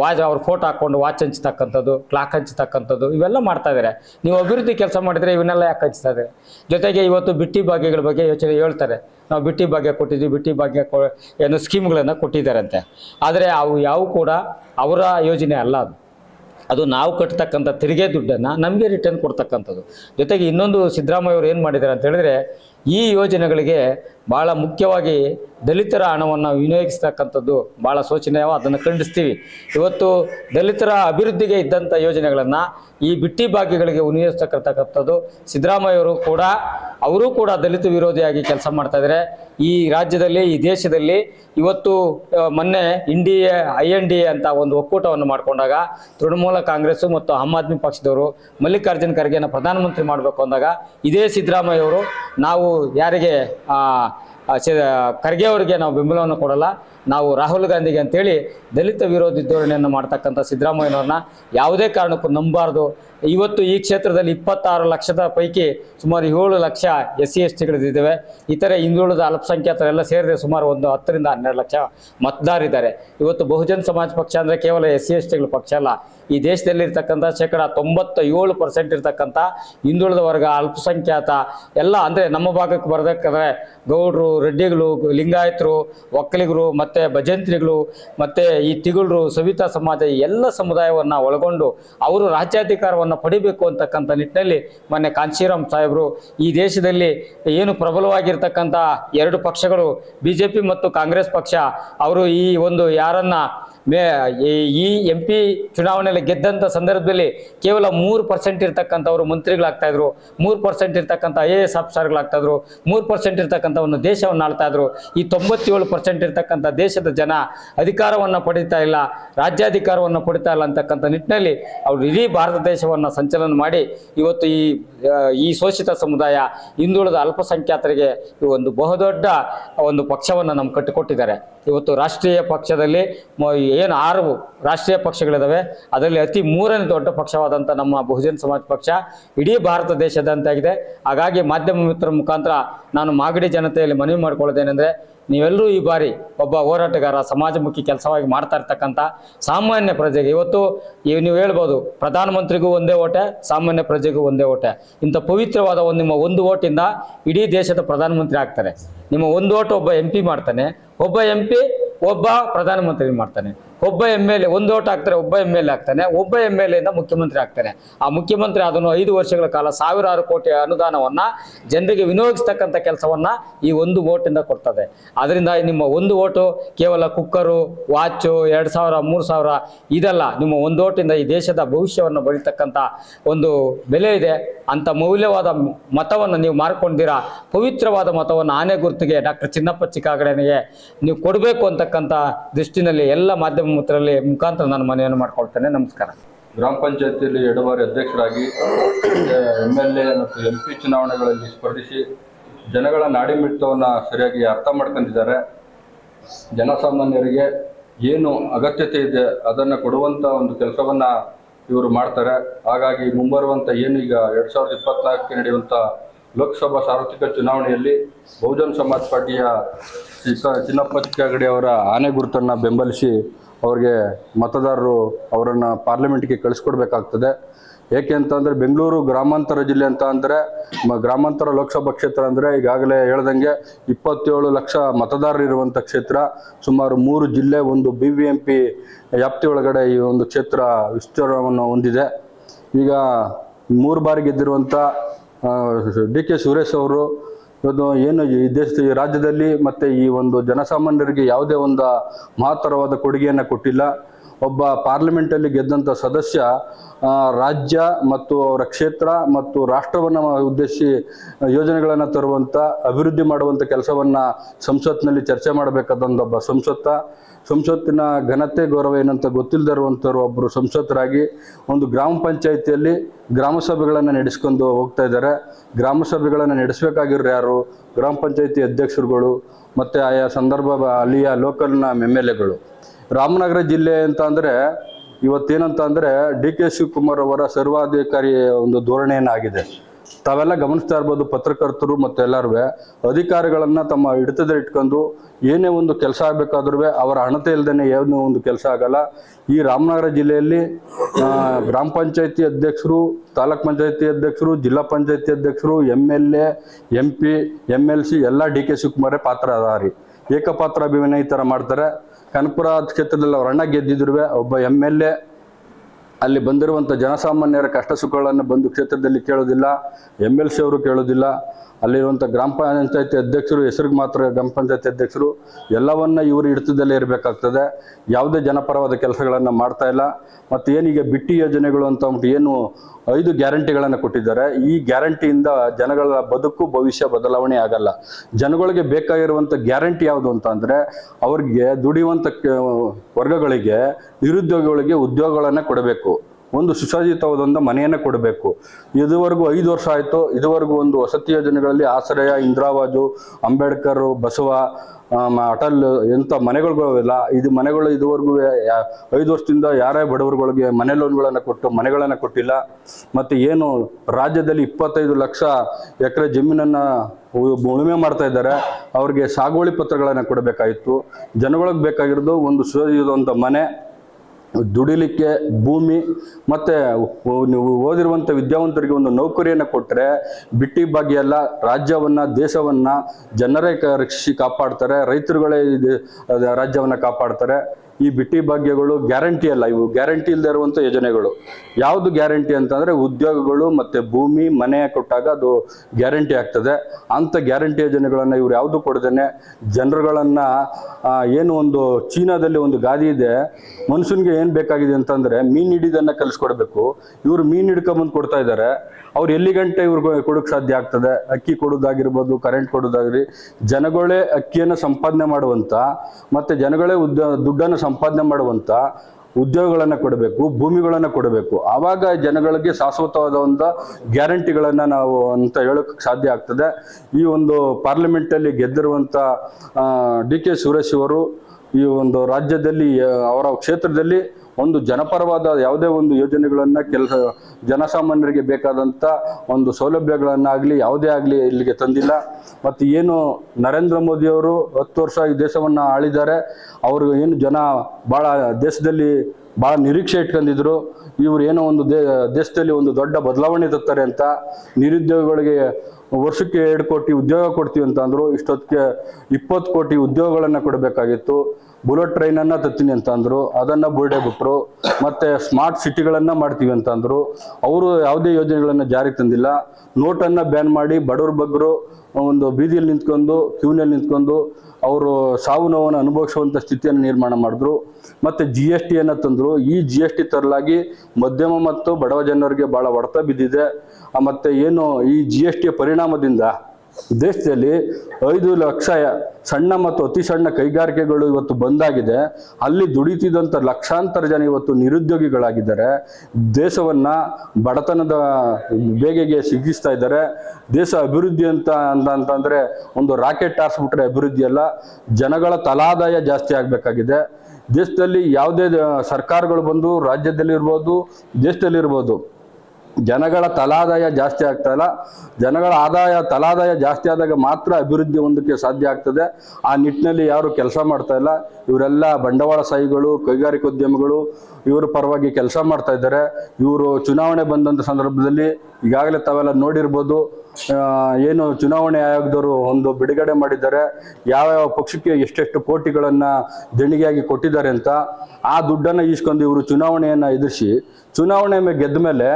ವಾಚ್ ಅವ್ರ ಫೋಟೋ ಹಾಕ್ಕೊಂಡು ವಾಚ್ ಹಂಚ್ತಕ್ಕಂಥದ್ದು, ಕ್ಲಾಕ್ ಹಂಚ್ತಕ್ಕಂಥದ್ದು, ಇವೆಲ್ಲ ಮಾಡ್ತಾ ಇದ್ದಾರೆ ನೀವು ಅಭಿವೃದ್ಧಿ ಕೆಲಸ ಮಾಡಿದರೆ ಇವನ್ನೆಲ್ಲ ಯಾಕೆ ಹಂಚ್ತಾ ಇದ್ದಾರೆ ಜೊತೆಗೆ ಇವತ್ತು ಬಿಟ್ಟಿ ಭಾಗ್ಯಗಳ ಬಗ್ಗೆ ಯೋಚನೆ ಹೇಳ್ತಾರೆ. ನಾವು ಬಿಟ್ಟಿ ಭಾಗ್ಯ ಕೊಟ್ಟಿದ್ವಿ, ಬಿಟ್ಟಿ ಭಾಗ್ಯ ಕೊ, ಏನು ಸ್ಕೀಮ್ಗಳನ್ನು ಕೊಟ್ಟಿದ್ದಾರಂತೆ. ಆದರೆ ಅವು ಯಾವ ಕೂಡ ಅವರ ಯೋಜನೆ ಅಲ್ಲ ಅದು. ಅದು ನಾವು ಕಟ್ತಕ್ಕಂಥ ತೆರಿಗೆ ದುಡ್ಡನ್ನು ನಮಗೆ ರಿಟರ್ನ್ ಕೊಡ್ತಕ್ಕಂಥದ್ದು. ಜೊತೆಗೆ ಇನ್ನೊಂದು ಸಿದ್ದರಾಮಯ್ಯ ಅವರು ಏನು ಮಾಡಿದ್ದಾರೆ ಅಂತ ಹೇಳಿದ್ರೆ ಈ ಯೋಜನೆಗಳಿಗೆ ಭಾಳ ಮುಖ್ಯವಾಗಿ ದಲಿತರ ಹಣವನ್ನು ವಿನಿಯೋಗಿಸ್ತಕ್ಕಂಥದ್ದು ಭಾಳ ಶೋಚನೀಯ ಅದನ್ನು ಖಂಡಿಸ್ತೀವಿ. ಇವತ್ತು ದಲಿತರ ಅಭಿವೃದ್ಧಿಗೆ ಇದ್ದಂಥ ಯೋಜನೆಗಳನ್ನು ಈ ಬಿಟ್ಟಿ ಭಾಗ್ಯಗಳಿಗೆ ವಿನಿಯೋಗಿಸ್ತಕ್ಕಂಥದ್ದು ಸಿದ್ದರಾಮಯ್ಯವರು ಕೂಡ, ಅವರು ಕೂಡ ದಲಿತ ವಿರೋಧಿಯಾಗಿ ಕೆಲಸ ಮಾಡ್ತಾ ಇದ್ದಾರೆ ಈ ರಾಜ್ಯದಲ್ಲಿ, ಈ ದೇಶದಲ್ಲಿ ಇವತ್ತು ಮೊನ್ನೆ India, I N D A ಅಂತ ಒಂದು ಒಕ್ಕೂಟವನ್ನು ಮಾಡಿಕೊಂಡಾಗ ತೃಣಮೂಲ ಕಾಂಗ್ರೆಸ್ಸು ಮತ್ತು ಆಮ್ ಆದ್ಮಿ ಪಕ್ಷದವರು ಮಲ್ಲಿಕಾರ್ಜುನ್ ಖರ್ಗೆನ ಪ್ರಧಾನಮಂತ್ರಿ ಮಾಡಬೇಕು ಅಂದಾಗ ಇದೇ ಸಿದ್ದರಾಮಯ್ಯವರು ನಾವು ಯಾರಿಗೆ ಖರ್ಗೆ ಅವರಿಗೆ ನಾವು ಬೆಂಬಲವನ್ನು ಕೊಡಲ್ಲ. ನಾವು ರಾಹುಲ್ ಗಾಂಧಿಗೆ ಅಂತೇಳಿ ದಲಿತ ವಿರೋಧಿ ಧೋರಣೆಯನ್ನು ಮಾಡ್ತಕ್ಕಂಥ ಸಿದ್ದರಾಮಯ್ಯನವ್ರನ್ನ ಯಾವುದೇ ಕಾರಣಕ್ಕೂ ನಂಬಾರ್ದು ಇವತ್ತು ಈ ಕ್ಷೇತ್ರದಲ್ಲಿ ಇಪ್ಪತ್ತಾರು ಲಕ್ಷದ ಪೈಕಿ ಸುಮಾರು ಏಳು ಲಕ್ಷ ಎಸ್ ಸಿ ಎಸ್ ಟಿಗಳಿದ್ದಾವೆ ಇತರೆ ಹಿಂದುಳಿದ ಅಲ್ಪಸಂಖ್ಯಾತರೆಲ್ಲ ಸೇರಿದೆ ಸುಮಾರು ಒಂದು ಹತ್ತರಿಂದ ಹನ್ನೆರಡು ಲಕ್ಷ ಮತದಾರಿದ್ದಾರೆ ಇವತ್ತು ಬಹುಜನ್ ಸಮಾಜ ಪಕ್ಷ ಅಂದರೆ ಕೇವಲ ಎಸ್ ಸಿ ಎಸ್ ಟಿಗಳ ಪಕ್ಷ ಅಲ್ಲ. ಈ ದೇಶದಲ್ಲಿ ಇರ್ತಕ್ಕಂಥ ಶೇಕಡ ತೊಂಬತ್ತ ಏಳು ಪರ್ಸೆಂಟ್ ಇರ್ತಕ್ಕಂಥ ಹಿಂದುಳಿದ ವರ್ಗ ಅಲ್ಪಸಂಖ್ಯಾತ ಎಲ್ಲ ಅಂದರೆ ನಮ್ಮ ಭಾಗಕ್ಕೆ ಬರಬೇಕಾದ್ರೆ ಗೌಡ್ರು, ರೆಡ್ಡಿಗಳು, ಲಿಂಗಾಯತರು, ಒಕ್ಕಲಿಗರು, ಮತ್ತು ಭಜಂತ್ರಿಗಳು, ಮತ್ತು ಈ ತಿಗಳರು, ಸವಿತಾ ಸಮಾಜ ಎಲ್ಲ ಸಮುದಾಯವನ್ನು ಒಳಗೊಂಡು ಅವರು ರಾಜ್ಯಾಧಿಕಾರವನ್ನು ಪಡಿಬೇಕು ಅಂತಕ್ಕಂಥ ನಿಟ್ಟಿನಲ್ಲಿ ಮೊನ್ನೆ ಕಾಂಶೀರಾಮ್ ಸಾಹೇಬರು ಈ ದೇಶದಲ್ಲಿ ಏನು ಪ್ರಬಲವಾಗಿರ್ತಕ್ಕಂಥ ಎರಡು ಪಕ್ಷಗಳು ಬಿ ಜೆ ಪಿ ಮತ್ತು ಕಾಂಗ್ರೆಸ್ ಪಕ್ಷ, ಅವರು ಈ ಒಂದು ಯಾರನ್ನ ಈ- ಎಂ ಪಿ ಚುನಾವಣೆಯಲ್ಲಿ ಗೆದ್ದಂಥ ಸಂದರ್ಭದಲ್ಲಿ ಕೇವಲ ಮೂರು ಪರ್ಸೆಂಟ್ ಇರ್ತಕ್ಕಂಥವ್ರು ಮಂತ್ರಿಗಳಾಗ್ತಾ ಇದ್ರು. ಮೂರು ಪರ್ಸೆಂಟ್ ಇರ್ತಕ್ಕಂಥ ಐ ಎ ಎಸ್ ಆಫೀಸರ್ಗಳಾಗ್ತಾ ಇದ್ರು. ಮೂರು ಪರ್ಸೆಂಟ್ ಇರ್ತಕ್ಕಂಥ ಒಂದು ದೇಶವನ್ನು ಆಳ್ತಾ ಇದ್ರು. ಈ ತೊಂಬತ್ತೇಳು ಪರ್ಸೆಂಟ್ ಇರ್ತಕ್ಕಂಥ ದೇಶದ ಜನ ಅಧಿಕಾರವನ್ನು ಪಡಿತಾ ಇಲ್ಲ, ರಾಜ್ಯಾಧಿಕಾರವನ್ನು ಪಡಿತಾ ಇಲ್ಲ ಅಂತಕ್ಕಂಥ ನಿಟ್ಟಿನಲ್ಲಿ ಅವರು ಇಡೀ ಭಾರತ ದೇಶವನ್ನು ಸಂಚಲನ ಮಾಡಿ ಇವತ್ತು ಈ ಈ ಶೋಷಿತ ಸಮುದಾಯ ಹಿಂದುಳಿದ ಅಲ್ಪಸಂಖ್ಯಾತರಿಗೆ ಈ ಒಂದು ಬಹುದೊಡ್ಡ ಒಂದು ಪಕ್ಷವನ್ನು ನಮ್ಮ ಕಟ್ಟಿಕೊಟ್ಟಿದ್ದಾರೆ. ಇವತ್ತು ರಾಷ್ಟ್ರೀಯ ಪಕ್ಷದಲ್ಲಿ ಏನು ಆರು ರಾಷ್ಟ್ರೀಯ ಪಕ್ಷಗಳಿದಾವೆ, ಅದರಲ್ಲಿ ಅತಿ ಮೂರನೇ ದೊಡ್ಡ ಪಕ್ಷವಾದಂಥ ನಮ್ಮ ಬಹುಜನ್ ಸಮಾಜ ಪಕ್ಷ ಇಡೀ ಭಾರತ ದೇಶದಂತಾಗಿದೆ. ಹಾಗಾಗಿ ಮಾಧ್ಯಮ ಮಿತ್ರರ ಮುಖಾಂತರ ನಾನು ಮಾಗಡಿ ಜನತೆಯಲ್ಲಿ ಮನವಿ ಮಾಡ್ಕೊಳ್ಳೋದೇನೆಂದರೆ ನೀವೆಲ್ಲರೂ ಈ ಬಾರಿ ಒಬ್ಬ ಹೋರಾಟಗಾರ, ಸಮಾಜಮುಖಿ ಕೆಲಸವಾಗಿ ಮಾಡ್ತಾ ಇರ್ತಕ್ಕಂಥ ಸಾಮಾನ್ಯ ಪ್ರಜೆಗೆ ಇವತ್ತು ನೀವು ಹೇಳ್ಬೋದು, ಪ್ರಧಾನಮಂತ್ರಿಗೂ ಒಂದೇ ಓಟೆ, ಸಾಮಾನ್ಯ ಪ್ರಜೆಗೂ ಒಂದೇ ಓಟೆ. ಇಂಥ ಪವಿತ್ರವಾದ ಒಂದು ನಿಮ್ಮ ಒಂದು ಓಟಿಂದ ಇಡೀ ದೇಶದ ಪ್ರಧಾನಮಂತ್ರಿ ಆಗ್ತಾರೆ. ನಿಮ್ಮ ಒಂದು ಓಟು ಒಬ್ಬ ಎಂ ಪಿ ಮಾಡ್ತಾನೆ, ಒಬ್ಬ ಎಂ ಒಬ್ಬ ಪ್ರಧಾನಮಂತ್ರಿ ಮಾಡ್ತಾನೆ. ಒಬ್ಬ ಎಂ ಎಲ್ ಎ, ಒಂದು ಓಟ್ ಹಾಕ್ತಾರೆ, ಒಬ್ಬ ಎಂ ಎಲ್ ಎ ಆಗ್ತಾನೆ, ಒಬ್ಬ ಎಂ ಎಲ್ ಎಂದ ಮುಖ್ಯಮಂತ್ರಿ ಆಗ್ತಾನೆ ಆ ಮುಖ್ಯಮಂತ್ರಿ ಅದನ್ನು ಐದು ವರ್ಷಗಳ ಕಾಲ ಸಾವಿರಾರು ಕೋಟಿ ಅನುದಾನವನ್ನ ಜನರಿಗೆ ವಿನಿಯೋಗಿಸ್ತಕ್ಕಂಥ ಕೆಲಸವನ್ನ ಈ ಒಂದು ಓಟಿಂದ ಕೊಡ್ತದೆ. ಅದರಿಂದ ನಿಮ್ಮ ಒಂದು ಓಟು ಕೇವಲ ಕುಕ್ಕರು, ವಾಚು, ಎರಡು ಸಾವಿರ, ಮೂರು ಸಾವಿರ, ಇದಲ್ಲ. ನಿಮ್ಮ ಒಂದು ಓಟಿಂದ ಈ ದೇಶದ ಭವಿಷ್ಯವನ್ನು ಬರೀತಕ್ಕಂಥ ಒಂದು ಬೆಲೆ ಇದೆ. ಅಂಥ ಮೌಲ್ಯವಾದ ಮತವನ್ನು ನೀವು ಮಾರ್ಕೊಂಡಿರಾ ಪವಿತ್ರವಾದ ಮತವನ್ನು ಆನೆ ಗುರುತಿಗೆ ಡಾಕ್ಟರ್ ಚಿನ್ನಪ್ಪ ಚಿಕ್ಕಾಗಡೆನಿಗೆ ನೀವು ಕೊಡಬೇಕು ಅಂತಕ್ಕಂಥ ದೃಷ್ಟಿನಲ್ಲಿ ಎಲ್ಲ ಮಾಧ್ಯಮ ಮಿತ್ರರಲ್ಲಿ ಮುಖಾಂತರ ನಾನು ಮನೆಯನ್ನು ಮಾಡ್ಕೊಳ್ತೇನೆ. ನಮಸ್ಕಾರ. ಗ್ರಾಮ ಪಂಚಾಯತಿಯಲ್ಲಿ ಎರಡು ಬಾರಿ ಅಧ್ಯಕ್ಷರಾಗಿ ಎಂ ಎಲ್ ಎ ಮತ್ತು ಎಂ ಪಿ ಚುನಾವಣೆಗಳಲ್ಲಿ ಸ್ಪರ್ಧಿಸಿ ಜನಗಳ ನಾಡಿಮಿಟ್ಟವನ್ನು ಸರಿಯಾಗಿ ಅರ್ಥ ಮಾಡ್ಕೊಂಡಿದ್ದಾರೆ. ಜನಸಾಮಾನ್ಯರಿಗೆ ಏನು ಅಗತ್ಯತೆ ಇದೆ ಅದನ್ನು ಕೊಡುವಂಥ ಒಂದು ಕೆಲಸವನ್ನು ಇವರು ಮಾಡ್ತಾರೆ. ಹಾಗಾಗಿ ಮುಂಬರುವಂಥ ಏನು ಈಗ ಎರಡು ಸಾವಿರದ ಇಪ್ಪತ್ನಾಲ್ಕಕ್ಕೆ ನಡೆಯುವಂಥ ಲೋಕಸಭಾ ಸಾರ್ವತ್ರಿಕ ಚುನಾವಣೆಯಲ್ಲಿ ಬಹುಜನ್ ಸಮಾಜ್ ಪಾರ್ಟಿಯ ಚಿನ್ನಪ್ಪ ಚಿಕ್ಕಗಡಿ ಅವರ ಆನೆ ಗುರುತನ್ನು ಬೆಂಬಲಿಸಿ ಅವ್ರಿಗೆ ಮತದಾರರು ಅವರನ್ನು ಪಾರ್ಲಿಮೆಂಟ್ಗೆ ಕಳಿಸ್ಕೊಡ್ಬೇಕಾಗ್ತದೆ. ಏಕೆ ಅಂತಂದರೆ ಬೆಂಗಳೂರು ಗ್ರಾಮಾಂತರ ಜಿಲ್ಲೆ ಅಂತ ಅಂದರೆ ಗ್ರಾಮಾಂತರ ಲೋಕಸಭಾ ಕ್ಷೇತ್ರ ಅಂದರೆ ಈಗಾಗಲೇ ಹೇಳ್ದಂಗೆ ಇಪ್ಪತ್ತೇಳು ಲಕ್ಷ ಮತದಾರರು ಇರುವಂಥ ಕ್ಷೇತ್ರ. ಸುಮಾರು ಮೂರು ಜಿಲ್ಲೆ ಒಂದು ಬಿ ವಿ ಎಂ ಪಿ ವ್ಯಾಪ್ತಿ ಒಳಗಡೆ ಈ ಒಂದು ಕ್ಷೇತ್ರ ವಿಸ್ತೀರ್ಣವನ್ನು ಹೊಂದಿದೆ. ಈಗ ಮೂರು ಬಾರಿ ಗೆದ್ದಿರುವಂಥ ಡಿ ಕೆ ಸುರೇಶ್ ಅವರು ಇವತ್ತು ಏನು ಈ ದೇಶ, ಈ ರಾಜ್ಯದಲ್ಲಿ ಮತ್ತು ಈ ಒಂದು ಜನಸಾಮಾನ್ಯರಿಗೆ ಯಾವುದೇ ಒಂದು ಮಹತ್ತರವಾದ ಕೊಡುಗೆಯನ್ನು ಕೊಟ್ಟಿಲ್ಲ. ಒಬ್ಬ ಪಾರ್ಲಿಮೆಂಟಲ್ಲಿ ಗೆದ್ದಂಥ ಸದಸ್ಯ ರಾಜ್ಯ ಮತ್ತು ಅವರ ಕ್ಷೇತ್ರ ಮತ್ತು ರಾಷ್ಟ್ರವನ್ನು ಉದ್ದೇಶಿಸಿ ಯೋಜನೆಗಳನ್ನು ತರುವಂಥ ಅಭಿವೃದ್ಧಿ ಮಾಡುವಂಥ ಕೆಲಸವನ್ನು ಸಂಸತ್ನಲ್ಲಿ ಚರ್ಚೆ ಮಾಡಬೇಕಾದಂಥ ಒಬ್ಬ ಸಂಸತ್ತ. ಸಂಸತ್ತಿನ ಘನತೆ, ಗೌರವ ಏನಂತ ಗೊತ್ತಿಲ್ಲದಿರುವಂಥವ್ರು ಒಬ್ಬರು ಸಂಸತ್ತರಾಗಿ ಒಂದು ಗ್ರಾಮ ಪಂಚಾಯಿತಿಯಲ್ಲಿ ಗ್ರಾಮ ಸಭೆಗಳನ್ನು ನಡೆಸ್ಕೊಂಡು ಹೋಗ್ತಾ ಇದ್ದಾರೆ. ಗ್ರಾಮ ಸಭೆಗಳನ್ನು ನಡೆಸಬೇಕಾಗಿರೋ ಯಾರು? ಗ್ರಾಮ ಪಂಚಾಯಿತಿ ಅಧ್ಯಕ್ಷರುಗಳು, ಮತ್ತು ಆಯಾ ಸಂದರ್ಭ, ಅಲ್ಲಿಯ ಲೋಕಲ್ನ ಎಂ ಎಲ್ ಎಗಳು ರಾಮನಗರ ಜಿಲ್ಲೆ ಅಂತ ಅಂದರೆ ಇವತ್ತೇನಂತ ಅಂದರೆ ಡಿ ಕೆ ಶಿವಕುಮಾರ್ ಅವರ ಸರ್ವಾಧಿಕಾರಿ ಒಂದು ಧೋರಣೆಯನ್ನಾಗಿದೆ. ತಾವೆಲ್ಲ ಗಮನಿಸ್ತಾ ಇರ್ಬೋದು ಪತ್ರಕರ್ತರು ಮತ್ತು ಎಲ್ಲರೂ ಅಧಿಕಾರಿಗಳನ್ನು ತಮ್ಮ ಹಿಡಿತದಲ್ಲಿ ಇಟ್ಕೊಂಡು ಏನೇ ಒಂದು ಕೆಲಸ ಆಗಬೇಕಾದ್ರೂ ಅವರ ಹಣತೆ ಇಲ್ಲದೇ ಏನೂ ಒಂದು ಕೆಲಸ ಆಗಲ್ಲ. ಈ ರಾಮನಗರ ಜಿಲ್ಲೆಯಲ್ಲಿ ಗ್ರಾಮ ಪಂಚಾಯತಿ ಅಧ್ಯಕ್ಷರು, ತಾಲೂಕ್ ಪಂಚಾಯತಿ ಅಧ್ಯಕ್ಷರು, ಜಿಲ್ಲಾ ಪಂಚಾಯತಿ ಅಧ್ಯಕ್ಷರು M L A M P M L C ಎಲ್ಲ ಡಿ ಕೆ ಶಿವಕುಮಾರೇ ಪಾತ್ರಧಾರಿ ಏಕಪಾತ್ರ ಅಭಿನಯ ಈ ಥರ ಮಾಡ್ತಾರೆ. ಕನಕಪುರ ಕ್ಷೇತ್ರದಲ್ಲಿ ಅವರು ಅಣ್ಣ ಗೆದ್ದಿದ್ರು ಒಬ್ಬ ಎಂ ಎಲ್ ಎ ಅಲ್ಲಿ ಬಂದಿರುವಂಥ ಜನಸಾಮಾನ್ಯರ ಕಷ್ಟ ಸುಖಗಳನ್ನು ಬಂದು ಕ್ಷೇತ್ರದಲ್ಲಿ ಕೇಳೋದಿಲ್ಲ ಎಂ ಎಲ್ ಸಿ ಅವರು ಕೇಳೋದಿಲ್ಲ. ಅಲ್ಲಿರುವಂಥ ಗ್ರಾಮ ಪಂಚಾಯತಿ ಅಧ್ಯಕ್ಷರು, ಹೆಸರಿಗೆ ಮಾತ್ರ ಗ್ರಾಮ ಪಂಚಾಯತಿ ಅಧ್ಯಕ್ಷರು, ಎಲ್ಲವನ್ನ ಇವರು ಹಿಡಿತದಲ್ಲೇ ಇರಬೇಕಾಗ್ತದೆ. ಯಾವುದೇ ಜನಪರವಾದ ಕೆಲಸಗಳನ್ನು ಮಾಡ್ತಾ ಇಲ್ಲ. ಮತ್ತು ಏನೀಗ ಬಿಟ್ಟಿ ಯೋಜನೆಗಳು ಅಂತ ಏನು ಐದು ಗ್ಯಾರಂಟಿಗಳನ್ನು ಕೊಟ್ಟಿದ್ದಾರೆ. ಈ ಗ್ಯಾರಂಟಿಯಿಂದ ಜನಗಳ ಬದುಕು, ಭವಿಷ್ಯ ಬದಲಾವಣೆ ಆಗಲ್ಲ. ಜನಗಳಿಗೆ ಬೇಕಾಗಿರುವಂಥ ಗ್ಯಾರಂಟಿ ಯಾವುದು ಅಂತ ಅಂದರೆ, ಅವ್ರಿಗೆ ದುಡಿಯುವಂಥ ವರ್ಗಗಳಿಗೆ ನಿರುದ್ಯೋಗಿಗಳಿಗೆ ಉದ್ಯೋಗಗಳನ್ನು ಕೊಡಬೇಕು. ಒಂದು ಸುಸಜ್ಜಿತವಾದಂಥ ಮನೆಯನ್ನು ಕೊಡಬೇಕು. ಇದುವರೆಗೂ ಐದು ವರ್ಷ ಆಯಿತು. ಇದುವರೆಗೂ ಒಂದು ವಸತಿ ಯೋಜನೆಗಳಲ್ಲಿ ಆಶ್ರಯ, ಇಂದಿರಾವಾಜು, ಅಂಬೇಡ್ಕರ್, ಬಸವ ಅಟಲ್ ಎಂಥ ಮನೆಗಳು ಇಲ್ಲ ಇದು ಮನೆಗಳು ಇದುವರೆಗೂ ಐದು ವರ್ಷದಿಂದ ಯಾರೇ ಬಡವರುಗಳಿಗೆ ಮನೆ ಲೋನ್ಗಳನ್ನು ಕೊಟ್ಟು ಮನೆಗಳನ್ನು ಕೊಟ್ಟಿಲ್ಲ. ಮತ್ತು ಏನು ರಾಜ್ಯದಲ್ಲಿ ಇಪ್ಪತ್ತೈದು ಲಕ್ಷ ಎಕರೆ ಜಮೀನನ್ನು ಉಳುಮೆ ಮಾಡ್ತಾ ಇದ್ದಾರೆ. ಅವ್ರಿಗೆ ಸಾಗುವಳಿ ಪತ್ರಗಳನ್ನು ಕೊಡಬೇಕಾಯಿತು ಜನಗಳಿಗೆ ಬೇಕಾಗಿರೋದು ಒಂದು ಸುಸಜ್ಜಿತವಂತ ಮನೆ. ದುಡಿಲಿಕ್ಕೆ ಭೂಮಿ ಮತ್ತು ನೀವು ಓದಿರುವಂಥ ವಿದ್ಯಾವಂತರಿಗೆ ಒಂದು ನೌಕರಿಯನ್ನು ಕೊಟ್ಟರೆ ಬಿಟ್ಟಿ ಭಾಗ್ಯ ಎಲ್ಲ ರಾಜ್ಯವನ್ನು, ದೇಶವನ್ನು ಜನರೇ ರಕ್ಷಿಸಿ ಕಾಪಾಡ್ತಾರೆ, ರೈತರುಗಳೇ ರಾಜ್ಯವನ್ನು ಕಾಪಾಡ್ತಾರೆ. ಈ ಬಿಟ್ಟಿ ಭಾಗ್ಯಗಳು ಗ್ಯಾರಂಟಿ ಅಲ್ಲ, ಇವು ಗ್ಯಾರಂಟಿ ಇಲ್ಲದೆ ಇರುವಂಥ ಯೋಜನೆಗಳು. ಯಾವುದು ಗ್ಯಾರಂಟಿ ಅಂತಂದರೆ ಉದ್ಯೋಗಗಳು ಮತ್ತು ಭೂಮಿ, ಮನೆ ಕೊಟ್ಟಾಗ ಅದು ಗ್ಯಾರಂಟಿ ಆಗ್ತದೆ. ಅಂಥ ಗ್ಯಾರಂಟಿ ಯೋಜನೆಗಳನ್ನು ಇವ್ರು ಯಾವುದು ಕೊಡ್ದೇನೆ, ಜನರುಗಳನ್ನು ಏನು ಒಂದು ಚೀನಾದಲ್ಲಿ ಒಂದು ಗಾದಿ ಇದೆ, ಮನುಷ್ಯನಿಗೆ ಏನು ಬೇಕಾಗಿದೆ ಅಂತಂದರೆ ಮೀನು ಹಿಡಿದನ್ನು ಕಲಿಸ್ಕೊಡ್ಬೇಕು. ಇವರು ಮೀನು ಹಿಡ್ಕೊಂಬಂದು ಕೊಡ್ತಾ ಇದ್ದಾರೆ ಅವ್ರು ಎಲ್ಲಿ ಗಂಟೆ ಇವ್ರಿಗೆ ಕೊಡೋಕ್ಕೆ ಸಾಧ್ಯ ಆಗ್ತದೆ? ಅಕ್ಕಿ ಕೊಡೋದಾಗಿರ್ಬೋದು ಕರೆಂಟ್ ಕೊಡೋದಾಗ್ರಿ ಜನಗಳೇ ಅಕ್ಕಿಯನ್ನು ಸಂಪಾದನೆ ಮಾಡುವಂಥ ಮತ್ತು ಜನಗಳೇ ಉದ್ಯ, ದುಡ್ಡನ್ನು ಸಂಪಾದನೆ ಮಾಡುವಂಥ ಉದ್ಯೋಗಗಳನ್ನು ಕೊಡಬೇಕು, ಭೂಮಿಗಳನ್ನು ಕೊಡಬೇಕು. ಆವಾಗ ಜನಗಳಿಗೆ ಶಾಶ್ವತವಾದ ಒಂದು ಗ್ಯಾರಂಟಿಗಳನ್ನು ನಾವು ಅಂತ ಹೇಳೋಕ್ಕೆ ಸಾಧ್ಯ ಆಗ್ತದೆ. ಈ ಒಂದು ಪಾರ್ಲಿಮೆಂಟಲ್ಲಿ ಗೆದ್ದಿರುವಂಥ ಡಿ ಕೆ ಸುರೇಶ್ ಅವರು ಈ ಒಂದು ರಾಜ್ಯದಲ್ಲಿ ಅವರ ಕ್ಷೇತ್ರದಲ್ಲಿ ಒಂದು ಜನಪರವಾದ ಯಾವುದೇ ಒಂದು ಯೋಜನೆಗಳನ್ನು ಕೆಲಸ ಜನಸಾಮಾನ್ಯರಿಗೆ ಬೇಕಾದಂಥ ಒಂದು ಸೌಲಭ್ಯಗಳನ್ನಾಗಲಿ ಯಾವುದೇ ಆಗಲಿ ಇಲ್ಲಿಗೆ ತಂದಿಲ್ಲ. ಮತ್ತು ಏನು ನರೇಂದ್ರ ಮೋದಿಯವರು ಹತ್ತು ವರ್ಷ ಈ ದೇಶವನ್ನು ಆಳಿದ್ದಾರೆ. ಅವರು ಏನು ಜನ ಭಾಳ ದೇಶದಲ್ಲಿ ಭಾಳ ನಿರೀಕ್ಷೆ ಇಟ್ಕೊಂಡಿದ್ರು ಇವರು ಏನೋ ಒಂದು ದೇ ದೇಶದಲ್ಲಿ ಒಂದು ದೊಡ್ಡ ಬದಲಾವಣೆ ತರ್ತಾರೆ ಅಂತ ನಿರುದ್ಯೋಗಿಗಳಿಗೆ ವರ್ಷಕ್ಕೆ ಎರಡು ಕೋಟಿ ಉದ್ಯೋಗ ಕೊಡ್ತೀವಿ ಅಂತ ಅಂದರು. ಇಷ್ಟೊತ್ತಿಗೆ ಇಪ್ಪತ್ತು ಕೋಟಿ ಉದ್ಯೋಗಗಳನ್ನು ಕೊಡಬೇಕಾಗಿತ್ತು. ಬುಲೆಟ್ ಟ್ರೈನನ್ನು ತತ್ತೀನಿ ಅಂತ ಅಂದರು, ಅದನ್ನು ಬುರ್ಡೆ ಬಿಟ್ಟರು ಮತ್ತು ಸ್ಮಾರ್ಟ್ ಸಿಟಿಗಳನ್ನು ಮಾಡ್ತೀವಿ ಅಂತ ಅಂದರು. ಅವರು ಯಾವುದೇ ಯೋಜನೆಗಳನ್ನು ಜಾರಿಗೆ ತಂದಿಲ್ಲ. ನೋಟನ್ನು ಬ್ಯಾನ್ ಮಾಡಿ ಬಡವ್ರ ಬಗ್ಗರು ಒಂದು ಬೀದಿಯಲ್ಲಿ ನಿಂತ್ಕೊಂಡು ಕ್ಯೂನಲ್ಲಿ ನಿಂತ್ಕೊಂಡು ಅವರು ಸಾವು ನೋವನ್ನು ಅನುಭವಿಸುವಂಥ ಸ್ಥಿತಿಯನ್ನು ನಿರ್ಮಾಣ ಮಾಡಿದ್ರು. ಮತ್ತು ಜಿ ಎಸ್ ಟಿಯನ್ನು ತಂದರು. ಈ ಜಿ ಎಸ್ ಟಿ ತರಲಾಗಿ ಮಧ್ಯಮ ಮತ್ತು ಬಡವ ಜನರಿಗೆ ಭಾಳ ಹೊಡೆತ ಬಿದ್ದಿದೆ. ಮತ್ತು ಏನು ಈ ಜಿ ಎಸ್ ಟಿಯ ಪರಿಣಾಮದಿಂದ ದೇಶದಲ್ಲಿ ಐದು ಲಕ್ಷ ಸಣ್ಣ ಮತ್ತು ಅತಿ ಸಣ್ಣ ಕೈಗಾರಿಕೆಗಳು ಇವತ್ತು ಬಂದಾಗಿದೆ. ಅಲ್ಲಿ ದುಡಿತಿದ್ದಂಥ ಲಕ್ಷಾಂತರ ಜನ ಇವತ್ತು ನಿರುದ್ಯೋಗಿಗಳಾಗಿದ್ದಾರೆ. ದೇಶವನ್ನ ಬಡತನದ ಬೇಗೆಗೆ ಸಿಗಿಸ್ತಾ ಇದ್ದಾರೆ. ದೇಶ ಅಭಿವೃದ್ಧಿ ಅಂತ ಅಂತ ಅಂತಂದ್ರೆ ಒಂದು ರಾಕೆಟ್ ಹಾರಿಸ್ಬಿಟ್ರೆ ಅಭಿವೃದ್ಧಿ ಅಲ್ಲ, ಜನಗಳ ತಲಾದಾಯ ಜಾಸ್ತಿ ಆಗಬೇಕಾಗಿದೆ. ದೇಶದಲ್ಲಿ ಯಾವುದೇ ಸರ್ಕಾರಗಳು ಬಂದು ರಾಜ್ಯದಲ್ಲಿರ್ಬೋದು ದೇಶದಲ್ಲಿರ್ಬೋದು ಜನಗಳ ತಲಾದಾಯ ಜಾಸ್ತಿ ಆಗ್ತಾ ಇಲ್ಲ. ಜನಗಳ ಆದಾಯ, ತಲಾದಾಯ ಜಾಸ್ತಿ ಆದಾಗ ಮಾತ್ರ ಅಭಿವೃದ್ಧಿ ಹೊಂದಕ್ಕೆ ಸಾಧ್ಯ ಆಗ್ತದೆ. ಆ ನಿಟ್ಟಿನಲ್ಲಿ ಯಾರು ಕೆಲಸ ಮಾಡ್ತಾ ಇಲ್ಲ. ಇವರೆಲ್ಲ ಬಂಡವಾಳಶಾಹಿಗಳು ಕೈಗಾರಿಕೋದ್ಯಮಿಗಳು ಇವರು ಪರವಾಗಿ ಕೆಲಸ ಮಾಡ್ತಾ ಇದ್ದಾರೆ. ಇವರು ಚುನಾವಣೆ ಬಂದಂಥ ಸಂದರ್ಭದಲ್ಲಿ ಈಗಾಗಲೇ ತಾವೆಲ್ಲ ನೋಡಿರ್ಬೋದು. ಏನು ಚುನಾವಣೆ ಆಯೋಗದವರು ಒಂದು ಬಿಡುಗಡೆ ಮಾಡಿದ್ದಾರೆ. ಯಾವ್ಯಾವ ಪಕ್ಷಕ್ಕೆ ಎಷ್ಟೆಷ್ಟು ಕೋಟಿಗಳನ್ನು ದೇಣಿಗೆಯಾಗಿ ಕೊಟ್ಟಿದ್ದಾರೆ ಅಂತ ಆ ದುಡ್ಡನ್ನು ಈಸ್ಕೊಂಡು ಇವರು ಚುನಾವಣೆಯನ್ನು ಎದುರಿಸಿ, ಚುನಾವಣೆ ಮೇಲೆ ಗೆದ್ದ ಮೇಲೆ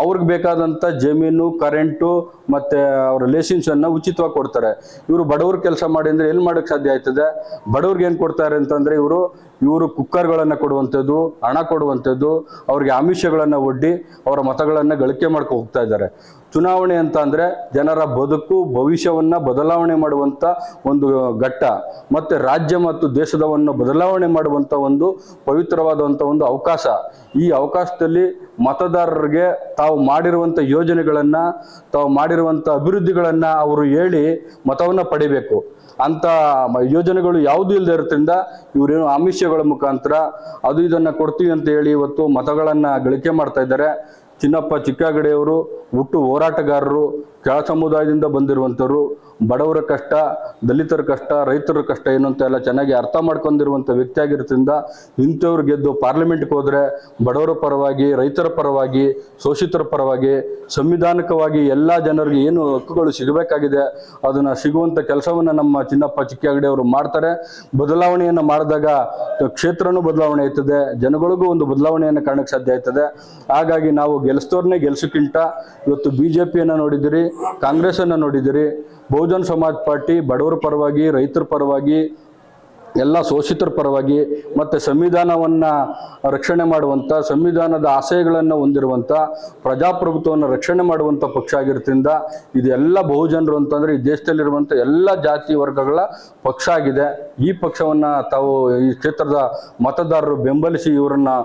ಅವ್ರಿಗೆ ಬೇಕಾದಂಥ ಜಮೀನು, ಕರೆಂಟು ಮತ್ತು ಅವ್ರ ಲೇಸಿನ್ಸನ್ನು ಉಚಿತವಾಗಿ ಕೊಡ್ತಾರೆ. ಇವರು ಬಡವ್ರ ಕೆಲಸ ಮಾಡಿ ಅಂದರೆ ಎಲ್ಲಿ ಮಾಡೋಕ್ಕೆ ಸಾಧ್ಯ ಆಯ್ತದೆ? ಬಡವ್ರಿಗೆ ಏನು ಕೊಡ್ತಾರೆ ಅಂತಂದರೆ ಇವರು ಇವರು ಕುಕ್ಕರ್ಗಳನ್ನು ಕೊಡುವಂಥದ್ದು, ಹಣ ಕೊಡುವಂಥದ್ದು, ಅವ್ರಿಗೆ ಆಮಿಷಗಳನ್ನು ಒಡ್ಡಿ ಅವರ ಮತಗಳನ್ನು ಗಳಿಕೆ ಮಾಡ್ಕೊ ಹೋಗ್ತಾ ಇದ್ದಾರೆ. ಚುನಾವಣೆ ಅಂತ ಅಂದರೆ ಜನರ ಬದುಕು, ಭವಿಷ್ಯವನ್ನು ಬದಲಾವಣೆ ಮಾಡುವಂಥ ಒಂದು ಘಟ್ಟ, ಮತ್ತು ರಾಜ್ಯ ಮತ್ತು ದೇಶದವನ್ನು ಬದಲಾವಣೆ ಮಾಡುವಂಥ ಒಂದು ಪವಿತ್ರವಾದಂಥ ಒಂದು ಅವಕಾಶ. ಈ ಅವಕಾಶದಲ್ಲಿ ಮತದಾರರಿಗೆ ತಾವು ಮಾಡಿರುವಂಥ ಯೋಜನೆಗಳನ್ನು, ತಾವು ಮಾಡಿರುವಂಥ ಅಭಿವೃದ್ಧಿಗಳನ್ನು ಅವರು ಹೇಳಿ ಮತವನ್ನು ಪಡಿಬೇಕು. ಅಂತ ಯೋಜನೆಗಳು ಯಾವುದೂ ಇಲ್ಲದೆ ಇರೋದ್ರಿಂದ ಇವರೇನು ಆಮಿಷಗಳ ಮುಖಾಂತರ ಅದು ಇದನ್ನ ಕೊಡ್ತೀವಿ ಅಂತ ಹೇಳಿ ಇವತ್ತು ಮತಗಳನ್ನು ಗಳಿಕೆ ಮಾಡ್ತಾ ಇದ್ದಾರೆ. ಚಿನ್ನಪ್ಪ ಚಿಕ್ಕಗಡೆಯವರು ಹುಟ್ಟು ಹೋರಾಟಗಾರರು, ಕೆಳ ಸಮುದಾಯದಿಂದ ಬಂದಿರುವಂಥವ್ರು, ಬಡವರ ಕಷ್ಟ, ದಲಿತರ ಕಷ್ಟ, ರೈತರ ಕಷ್ಟ ಏನು ಅಂತ ಎಲ್ಲ ಚೆನ್ನಾಗಿ ಅರ್ಥ ಮಾಡ್ಕೊಂಡಿರುವಂಥ ವ್ಯಕ್ತಿ ಆಗಿರೋದ್ರಿಂದ ಇಂಥವ್ರು ಗೆದ್ದು ಪಾರ್ಲಿಮೆಂಟ್ಗೆ ಹೋದರೆ ಬಡವರ ಪರವಾಗಿ, ರೈತರ ಪರವಾಗಿ, ಶೋಷಿತರ ಪರವಾಗಿ, ಸಂವಿಧಾನಿಕವಾಗಿ ಎಲ್ಲ ಜನರಿಗೆ ಏನು ಹಕ್ಕುಗಳು ಸಿಗಬೇಕಾಗಿದೆ, ಅದನ್ನು ಸಿಗುವಂಥ ಕೆಲಸವನ್ನು ನಮ್ಮ ಚಿನ್ನಪ್ಪ ಚಿಕ್ಕಗಡೆ ಅವರು ಮಾಡ್ತಾರೆ. ಬದಲಾವಣೆಯನ್ನು ಮಾಡಿದಾಗ ಕ್ಷೇತ್ರನೂ ಬದಲಾವಣೆ ಆಯ್ತದೆ ಜನಗಳಿಗೂ ಒಂದು ಬದಲಾವಣೆಯನ್ನು ಕಾಣಕ್ಕೆ ಸಾಧ್ಯ ಆಯ್ತದೆ ಹಾಗಾಗಿ ನಾವು ಗೆಲ್ಲಿಸ್ತವ್ರನ್ನೇ ಗೆಲ್ಸಕ್ಕಿಂತ ಇವತ್ತು ಬಿ ಜೆ ಪಿಯನ್ನು ನೋಡಿದ್ದೀರಿ ಕಾಂಗ್ರೆಸನ್ನು ನೋಡಿದಿರಿ ಬಹುಜನ್ ಸಮಾಜ್ ಪಾರ್ಟಿ ಬಡವರ ಪರವಾಗಿ, ರೈತರ ಪರವಾಗಿ, ಎಲ್ಲ ಶೋಷಿತರ ಪರವಾಗಿ, ಮತ್ತು ಸಂವಿಧಾನವನ್ನು ರಕ್ಷಣೆ ಮಾಡುವಂಥ ಸಂವಿಧಾನದ ಆಶಯಗಳನ್ನು ಹೊಂದಿರುವಂಥ ಪ್ರಜಾಪ್ರಭುತ್ವವನ್ನು ರಕ್ಷಣೆ ಮಾಡುವಂಥ ಪಕ್ಷ ಆಗಿರೋದ್ರಿಂದ ಇದೆಲ್ಲ ಬಹುಜನರು ಅಂತಂದರೆ ಈ ದೇಶದಲ್ಲಿರುವಂಥ ಎಲ್ಲ ಜಾತಿ ವರ್ಗಗಳ ಪಕ್ಷ ಆಗಿದೆ. ಈ ಪಕ್ಷವನ್ನು ತಾವು ಈ ಕ್ಷೇತ್ರದ ಮತದಾರರು ಬೆಂಬಲಿಸಿ ಇವರನ್ನು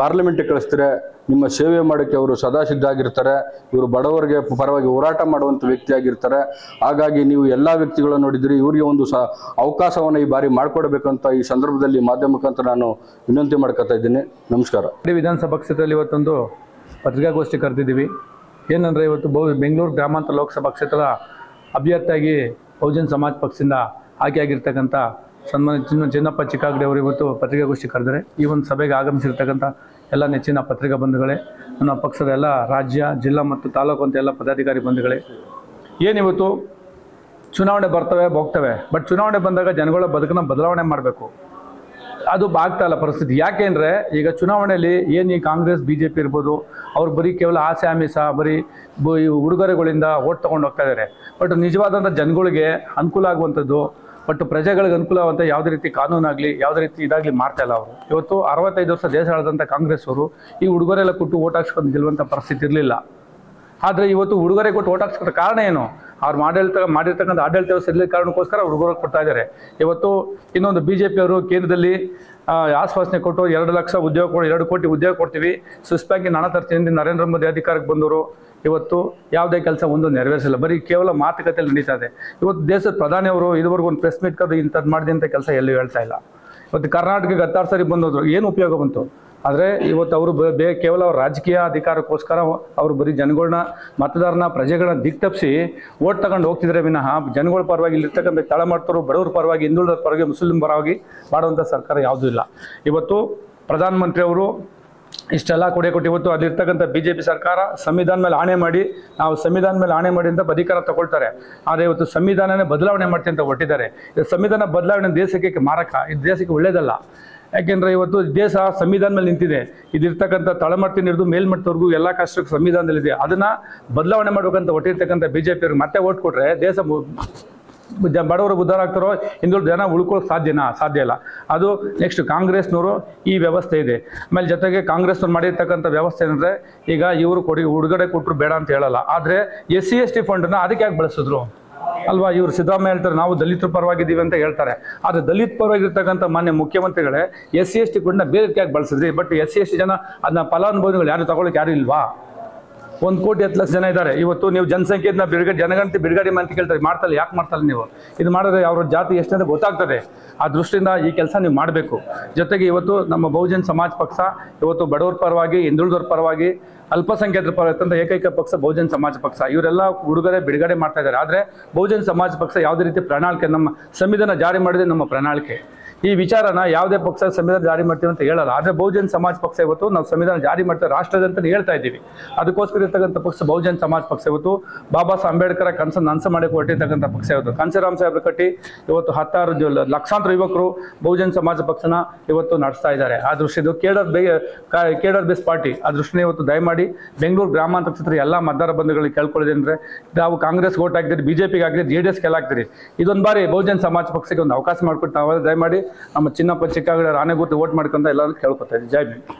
ಪಾರ್ಲಿಮೆಂಟಿಗೆ ಕಳಿಸ್ತಾರೆ ನಿಮ್ಮ ಸೇವೆ ಮಾಡೋಕ್ಕೆ ಅವರು ಸದಾ ಸಿದ್ಧ ಆಗಿರ್ತಾರೆ ಇವರು ಬಡವರಿಗೆ ಪರವಾಗಿ ಹೋರಾಟ ಮಾಡುವಂಥ ವ್ಯಕ್ತಿ ಆಗಿರ್ತಾರೆ ಹಾಗಾಗಿ ನೀವು ಎಲ್ಲ ವ್ಯಕ್ತಿಗಳನ್ನು ನೋಡಿದ್ರಿ, ಇವರಿಗೆ ಒಂದು ಸ ಅವಕಾಶವನ್ನು ಈ ಬಾರಿ ಮಾಡಿಕೊಡ್ಬೇಕಂತ ಈ ಸಂದರ್ಭದಲ್ಲಿ ಮಾಧ್ಯಮ ಮುಖಾಂತರ ನಾನು ವಿನಂತಿ ಮಾಡ್ಕೊತಾ ಇದ್ದೀನಿ. ನಮಸ್ಕಾರ. ವಿಧಾನಸಭಾ ಕ್ಷೇತ್ರದಲ್ಲಿ ಇವತ್ತೊಂದು ಪತ್ರಿಕಾಗೋಷ್ಠಿ ಕರೆದಿದ್ದೀವಿ. ಏನಂದರೆ ಇವತ್ತು ಬಹು ಬೆಂಗಳೂರು ಗ್ರಾಮಾಂತರ ಲೋಕಸಭಾ ಕ್ಷೇತ್ರದ ಅಭ್ಯರ್ಥಿಯಾಗಿ ಬಹುಜನ್ ಸಮಾಜ್ ಪಕ್ಷದಿಂದ ಆಯ್ಕೆಯಾಗಿರ್ತಕ್ಕಂಥ ಸನ್ಮಾನ ಚಿನ್ನ ಚಿನ್ನಪ್ಪ ಚಿಕ್ಕಾಗಡೆ ಅವರು ಇವತ್ತು ಪತ್ರಿಕಾಗೋಷ್ಠಿ ಕರೆದರೆ ಈ ಒಂದು ಸಭೆಗೆ ಆಗಮಿಸಿರ್ತಕ್ಕಂಥ ಎಲ್ಲ ನೆಚ್ಚಿನ ಪತ್ರಿಕಾ ಬಂಧುಗಳೇ ನನ್ನ ಪಕ್ಷದ ಎಲ್ಲ ರಾಜ್ಯ, ಜಿಲ್ಲಾ ಮತ್ತು ತಾಲೂಕು ಅಂತ ಎಲ್ಲ ಪದಾಧಿಕಾರಿ ಬಂಧುಗಳೇ. ಏನಿವತ್ತು ಚುನಾವಣೆ ಬರ್ತವೆ ಹೋಗ್ತವೆ ಬಟ್ ಚುನಾವಣೆ ಬಂದಾಗ ಜನಗಳ ಬದುಕನ್ನ ಬದಲಾವಣೆ ಮಾಡಬೇಕು. ಅದು ಆಗ್ತಾ ಇಲ್ಲ ಪರಿಸ್ಥಿತಿ. ಯಾಕೆ ಅಂದರೆ, ಈಗ ಚುನಾವಣೆಯಲ್ಲಿ ಏನು ಈ ಕಾಂಗ್ರೆಸ್ ಬಿ ಜೆ ಪಿ ಇರ್ಬೋದು, ಅವ್ರು ಬರೀ ಕೇವಲ ಆಸೆ ಆಮಿಷ ಬರೀ ಉಡುಗೊರೆಗಳಿಂದ ಓಟ್ ತೊಗೊಂಡು ಹೋಗ್ತಾ ಇದ್ದಾರೆ ಬಟ್ ನಿಜವಾದಂಥ ಜನಗಳಿಗೆ ಅನುಕೂಲ ಆಗುವಂಥದ್ದು ಬಟ್ ಪ್ರಜೆಗಳಿಗೆ ಅನುಕೂಲ ಆಗುವಂಥ ಯಾವುದೇ ರೀತಿ ಕಾನೂನಾಗಲಿ, ಯಾವುದೇ ರೀತಿ ಇದಾಗಲಿ ಮಾಡ್ತಾ ಇಲ್ಲ ಅವರು. ಇವತ್ತು ಅರವತ್ತೈದು ವರ್ಷ ದೇಶ ಆಳಿದಂಥ ಕಾಂಗ್ರೆಸ್ ಅವರು ಈ ಉಡುಗೊರೆಲ್ಲ ಕೊಟ್ಟು ಓಟ್ ಹಾಕ್ಸ್ಕೊಂಡು ಗೆಲ್ಲುವಂಥ ಪರಿಸ್ಥಿತಿ ಇರಲಿಲ್ಲ. ಆದರೆ ಇವತ್ತು ಉಡುಗೊರೆ ಕೊಟ್ಟು ಓಟ್ ಹಾಕ್ಸ್ಕೊಂಡ ಕಾರಣ ಏನು? ಅವ್ರು ಮಾಡಳಿತ ಮಾಡಿರ್ತಕ್ಕಂಥ ಆಡಳಿತ ವ್ಯವಸ್ಥೆ ಇರಲಿ ಕಾರಣಕ್ಕೋಸ್ಕರ ಉಡುಗೊರೆ ಕೊಡ್ತಾ ಇದ್ದಾರೆ. ಇವತ್ತು ಇನ್ನೊಂದು ಬಿ ಜೆ ಪಿಯವರು ಕೇಂದ್ರದಲ್ಲಿ ಆಶ್ವಾಸನೆ ಕೊಟ್ಟು ಎರಡು ಲಕ್ಷ ಉದ್ಯೋಗ ಕೊಡು, ಎರಡು ಕೋಟಿ ಉದ್ಯೋಗ ಕೊಡ್ತೀವಿ. ಸ್ವಿಸ್ ಬ್ಯಾಂಕಿನ ಹಣ ತರ್ತೀನಿ ನರೇಂದ್ರ ಮೋದಿ ಅಧಿಕಾರಕ್ಕೆ ಬಂದವರು. ಇವತ್ತು ಯಾವುದೇ ಕೆಲಸ ಒಂದು ನೆರವೇರಿಸಿಲ್ಲ. ಬರೀ ಕೇವಲ ಮಾತುಕತೆಯಲ್ಲಿ ನಡೀತಾ ಇದೆ. ಇವತ್ತು ದೇಶದ ಪ್ರಧಾನಿಯವರು ಇದುವರೆಗೂ ಒಂದು ಪ್ರೆಸ್ ಮೀಟ್ ಕರೆದು ಇಂಥದ್ದು ಮಾಡಿದೆ ಅಂತ ಕೆಲಸ ಎಲ್ಲೂ ಹೇಳ್ತಾ ಇಲ್ಲ. ಇವತ್ತು ಕರ್ನಾಟಕಕ್ಕೆ ಹತ್ತಾರು ಸರಿ ಬಂದೋದ್ರು. ಏನು ಉಪಯೋಗ ಬಂತು? ಆದರೆ ಇವತ್ತು ಅವರು ಬ- ಕೇವಲ ಅವ್ರ ರಾಜಕೀಯ ಅಧಿಕಾರಕ್ಕೋಸ್ಕರ ಅವರು ಬರೀ ಜನಗಳನ್ನ ಮತದಾರನ ಪ್ರಜೆಗಳನ್ನ ದಿಕ್ಕ ತಪ್ಪಿಸಿ ಓಟ್ ತಗೊಂಡು ಹೋಗ್ತಿದ್ರೆ ವಿನಃ ಜನಗಳ ಪರವಾಗಿ ಇಲ್ಲಿರ್ತಕ್ಕಂಥ ತಳಮಟ್ಟರು ಬಡವರ ಪರವಾಗಿ ಹಿಂದುಳಿದ ಪರವಾಗಿ, ಮುಸ್ಲಿಂ ಪರವಾಗಿ ಮಾಡುವಂಥ ಸರ್ಕಾರ ಯಾವುದೂ ಇಲ್ಲ. ಇವತ್ತು ಪ್ರಧಾನಮಂತ್ರಿ ಅವರು ಇಷ್ಟೆಲ್ಲ ಕೊಡೆ ಕೊಟ್ಟು ಇವತ್ತು ಅಲ್ಲಿರ್ತಕ್ಕಂಥ ಬಿ ಜೆ ಪಿ ಸರ್ಕಾರ ಸಂವಿಧಾನ ಮೇಲೆ ಆಣೆ ಮಾಡಿ, ನಾವು ಸಂವಿಧಾನ ಮೇಲೆ ಆಣೆ ಮಾಡಿ ಅಂತ ಅಧಿಕಾರ ತಗೊಳ್ತಾರೆ. ಆದರೆ ಇವತ್ತು ಸಂವಿಧಾನನೇ ಬದಲಾವಣೆ ಮಾಡ್ತೀನಿ ಅಂತ ಹೊಟ್ಟಿದ್ದಾರೆ ಸಂವಿಧಾನ ಬದಲಾವಣೆ ದೇಶಕ್ಕೆ ಮಾರಕ ಇದು ದೇಶಕ್ಕೆ ಒಳ್ಳೇದಲ್ಲ. ಯಾಕೆಂದರೆ ಇವತ್ತು ದೇಶ ಸಂವಿಧಾನ ಮೇಲೆ ನಿಂತಿದೆ. ಇದಿರ್ತಕ್ಕಂಥ ತಳಮಟ್ಟದಿಂದ ಹಿಡಿದು ಮೇಲ್ಮಟ್ಟದವರೆಗೂ ಎಲ್ಲ ಕಷ್ಟಕ್ಕೆ ಸಂವಿಧಾನದಲ್ಲಿದೆ ಅದನ್ನು ಬದಲಾವಣೆ ಮಾಡಬೇಕಂತ ಹೊಟ್ಟಿರ್ತಕ್ಕಂಥ ಬಿ ಜೆ ಪಿಯವ್ರಿಗೆ ಮತ್ತೆ ಓಟ್ ಕೊಟ್ಟರೆ ದೇಶ ಬಡವರು ಉದ್ಧಾರ ಆಗ್ತಾರೋ ಹಿಂದುಳಿದ ಜನ ಉಳ್ಕೊಳ್ಳೋಕೆ ಸಾಧ್ಯನಾ? ಸಾಧ್ಯ ಇಲ್ಲ. ಅದು ನೆಕ್ಸ್ಟ್ ಕಾಂಗ್ರೆಸ್ನವರು ಈ ವ್ಯವಸ್ಥೆ ಇದೆ. ಆಮೇಲೆ ಜೊತೆಗೆ ಕಾಂಗ್ರೆಸ್ನವ್ರು ಮಾಡಿರ್ತಕ್ಕಂಥ ವ್ಯವಸ್ಥೆ ಏನಂದರೆ, ಈಗ ಇವರು ಕೊಡಿ ಉಡುಗಡೆ ಕೊಟ್ಟರು ಬೇಡ ಅಂತ ಹೇಳಲ್ಲ. ಆದರೆ ಎಸ್ ಸಿ ಎಸ್ ಟಿ ಫಂಡನ್ನ ಅದಕ್ಕೆ ಯಾಕೆ ಬಳಸಿದ್ರು? ಅಲ್ವಾ, ಇವರು ಸಿದ್ದರಾಮಯ್ಯ ಹೇಳ್ತಾರೆ, ನಾವು ದಲಿತರ ಪರವಾಗಿದ್ದೀವಿ ಅಂತ ಹೇಳ್ತಾರೆ. ಆದರೆ ದಲಿತ ಪರವಾಗಿರ್ತಕ್ಕಂಥ ಮಾನ್ಯ ಮುಖ್ಯಮಂತ್ರಿಗಳೇ ಎಸ್ ಸಿ ಎಸ್ ಟಿ ಗುಂಡ ಬೇರೆ but S C S T ಜನ ಅದನ್ನ ಫಲಾನುಭವಿಗಳು ಯಾರು ತಗೊಳ್ಳೋಕೆ ಯಾರು ಇಲ್ವಾ? ಒಂದು ಕೋಟಿ ಹತ್ತು ಲಕ್ಷ ಜನ ಇದ್ದಾರೆ. ಇವತ್ತು ನೀವು ಜನಸಂಖ್ಯೆಯನ್ನ ಬಿಡುಗಡೆ, ಜನಗಣತಿ ಬಿಡುಗಡೆ ಅಂತ ಕೇಳ್ತಾರೆ. ಮಾಡ್ತಲ್ಲ ಯಾಕೆ ಮಾಡ್ತಲ್ಲ ನೀವು? ಇದು ಮಾಡಿದ್ರೆ ಅವ್ರ ಜಾತಿ ಎಷ್ಟಂತ ಗೊತ್ತಾಗ್ತದೆ. ಆ ದೃಷ್ಟಿಯಿಂದ ಈ ಕೆಲಸ ನೀವು ಮಾಡಬೇಕು. ಜೊತೆಗೆ ಇವತ್ತು ನಮ್ಮ ಬಹುಜನ್ ಸಮಾಜ ಪಕ್ಷ, ಇವತ್ತು ಬಡವರ ಪರವಾಗಿ, ಹಿಂದುಳಿದವ್ರ ಪರವಾಗಿ, ಅಲ್ಪಸಂಖ್ಯಾತರ ಪರ ಇರ್ತಂಥ ಏಕೈಕ ಪಕ್ಷ ಬಹುಜನ್ ಸಮಾಜ ಪಕ್ಷ. ಇವರೆಲ್ಲ ಉಡುಗೊರೆ, ಬಿಡುಗಡೆ ಮಾಡ್ತಾ ಇದ್ದಾರೆ. ಆದರೆ ಬಹುಜನ್ ಸಮಾಜ ಪಕ್ಷ ಯಾವುದೇ ರೀತಿ ಪ್ರಣಾಳಿಕೆ, ನಮ್ಮ ಸಂವಿಧಾನ ಜಾರಿ ಮಾಡಿದೆ ನಮ್ಮ ಪ್ರಣಾಳಿಕೆ. ಈ ವಿಚಾರನ ಯಾವುದೇ ಪಕ್ಷ ಸಂವಿಧಾನ ಜಾರಿ ಮಾಡ್ತೀವಿ ಅಂತ ಹೇಳಲ್ಲ. ಆದರೆ ಬಹುಜನ್ ಸಮಾಜ ಪಕ್ಷ ಇವತ್ತು ನಾವು ಸಂವಿಧಾನ ಜಾರಿ ಮಾಡ್ತೇವೆ ರಾಷ್ಟ್ರದಂತ ಹೇಳ್ತಾ ಇದ್ದೀವಿ. ಅದಕ್ಕೋಸ್ಕರ ಇರ್ತಕ್ಕಂಥ ಪಕ್ಷ ಬಹುಜನ ಸಮಾಜ ಪಕ್ಷ ಇವತ್ತು ಬಾಬಾ ಸಾಹೇಬ್ ಅಂಬೇಡ್ಕರ್ ಕನಸನ್ನು ನನಸು ಮಾಡಿ ಕೊಟ್ಟಿರ್ತಕ್ಕಂಥ ಪಕ್ಷ ಇವತ್ತು. ಕಾಂಚರಾಮ್ ಸಾಹೇಬ್ರು ಕಟ್ಟಿ ಇವತ್ತು ಹತ್ತಾರು ಲಕ್ಷಾಂತರ ಯುವಕರು ಬಹುಜನ ಸಮಾಜ ಪಕ್ಷನ ಇವತ್ತು ನಡೆಸ್ತಾ ಇದ್ದಾರೆ. ಆ ದೃಷ್ಟಿದು ಕೇಡರ್ ಬೇ ಕೇಡರ್ ಬೇಸ್ ಪಾರ್ಟಿ. ಆ ದೃಷ್ಟಿನ ಇವತ್ತು ದಯಮಾಡಿ ಬೆಂಗಳೂರು ಗ್ರಾಮಾಂತರ ಕ್ಷೇತ್ರ ಎಲ್ಲ ಮತದಾರ ಬಂಧುಗಳಿಗೆ ಕೇಳ್ಕೊಳ್ಳೋದು ಅಂದರೆ ನಾವು ಕಾಂಗ್ರೆಸ್ ಓಟ್ ಹಾಕಿದ್ರಿ ಬಿ ಜೆ ಪಿಗೆ ಆಗಿದ್ರೆ ಜೆ ಡಿ ಎಸ್ಗೆ ಹಾಕ್ತೀರಿ ಇದೊಂದು ಬಾರಿ ಬಹುಜನ ಸಮಾಜ ಪಕ್ಷಕ್ಕೆ ಒಂದು ಅವಕಾಶ ಮಾಡಿಕೊಟ್ಟು ನಾವು ದಯಮಾಡಿ ನಮ್ಮ ಚಿನ್ನಪ್ಪ ಚಿಕ್ಕಾಗಡೆ ಆನೆಗುರ್ತಿ ಓಟ್ ಮಾಡ್ಕೊಂತ ಎಲ್ಲರೂ ಕೇಳ್ಕೊತಾ ಇದ್ದೀವಿ ಜೈ ಭೀಮ್.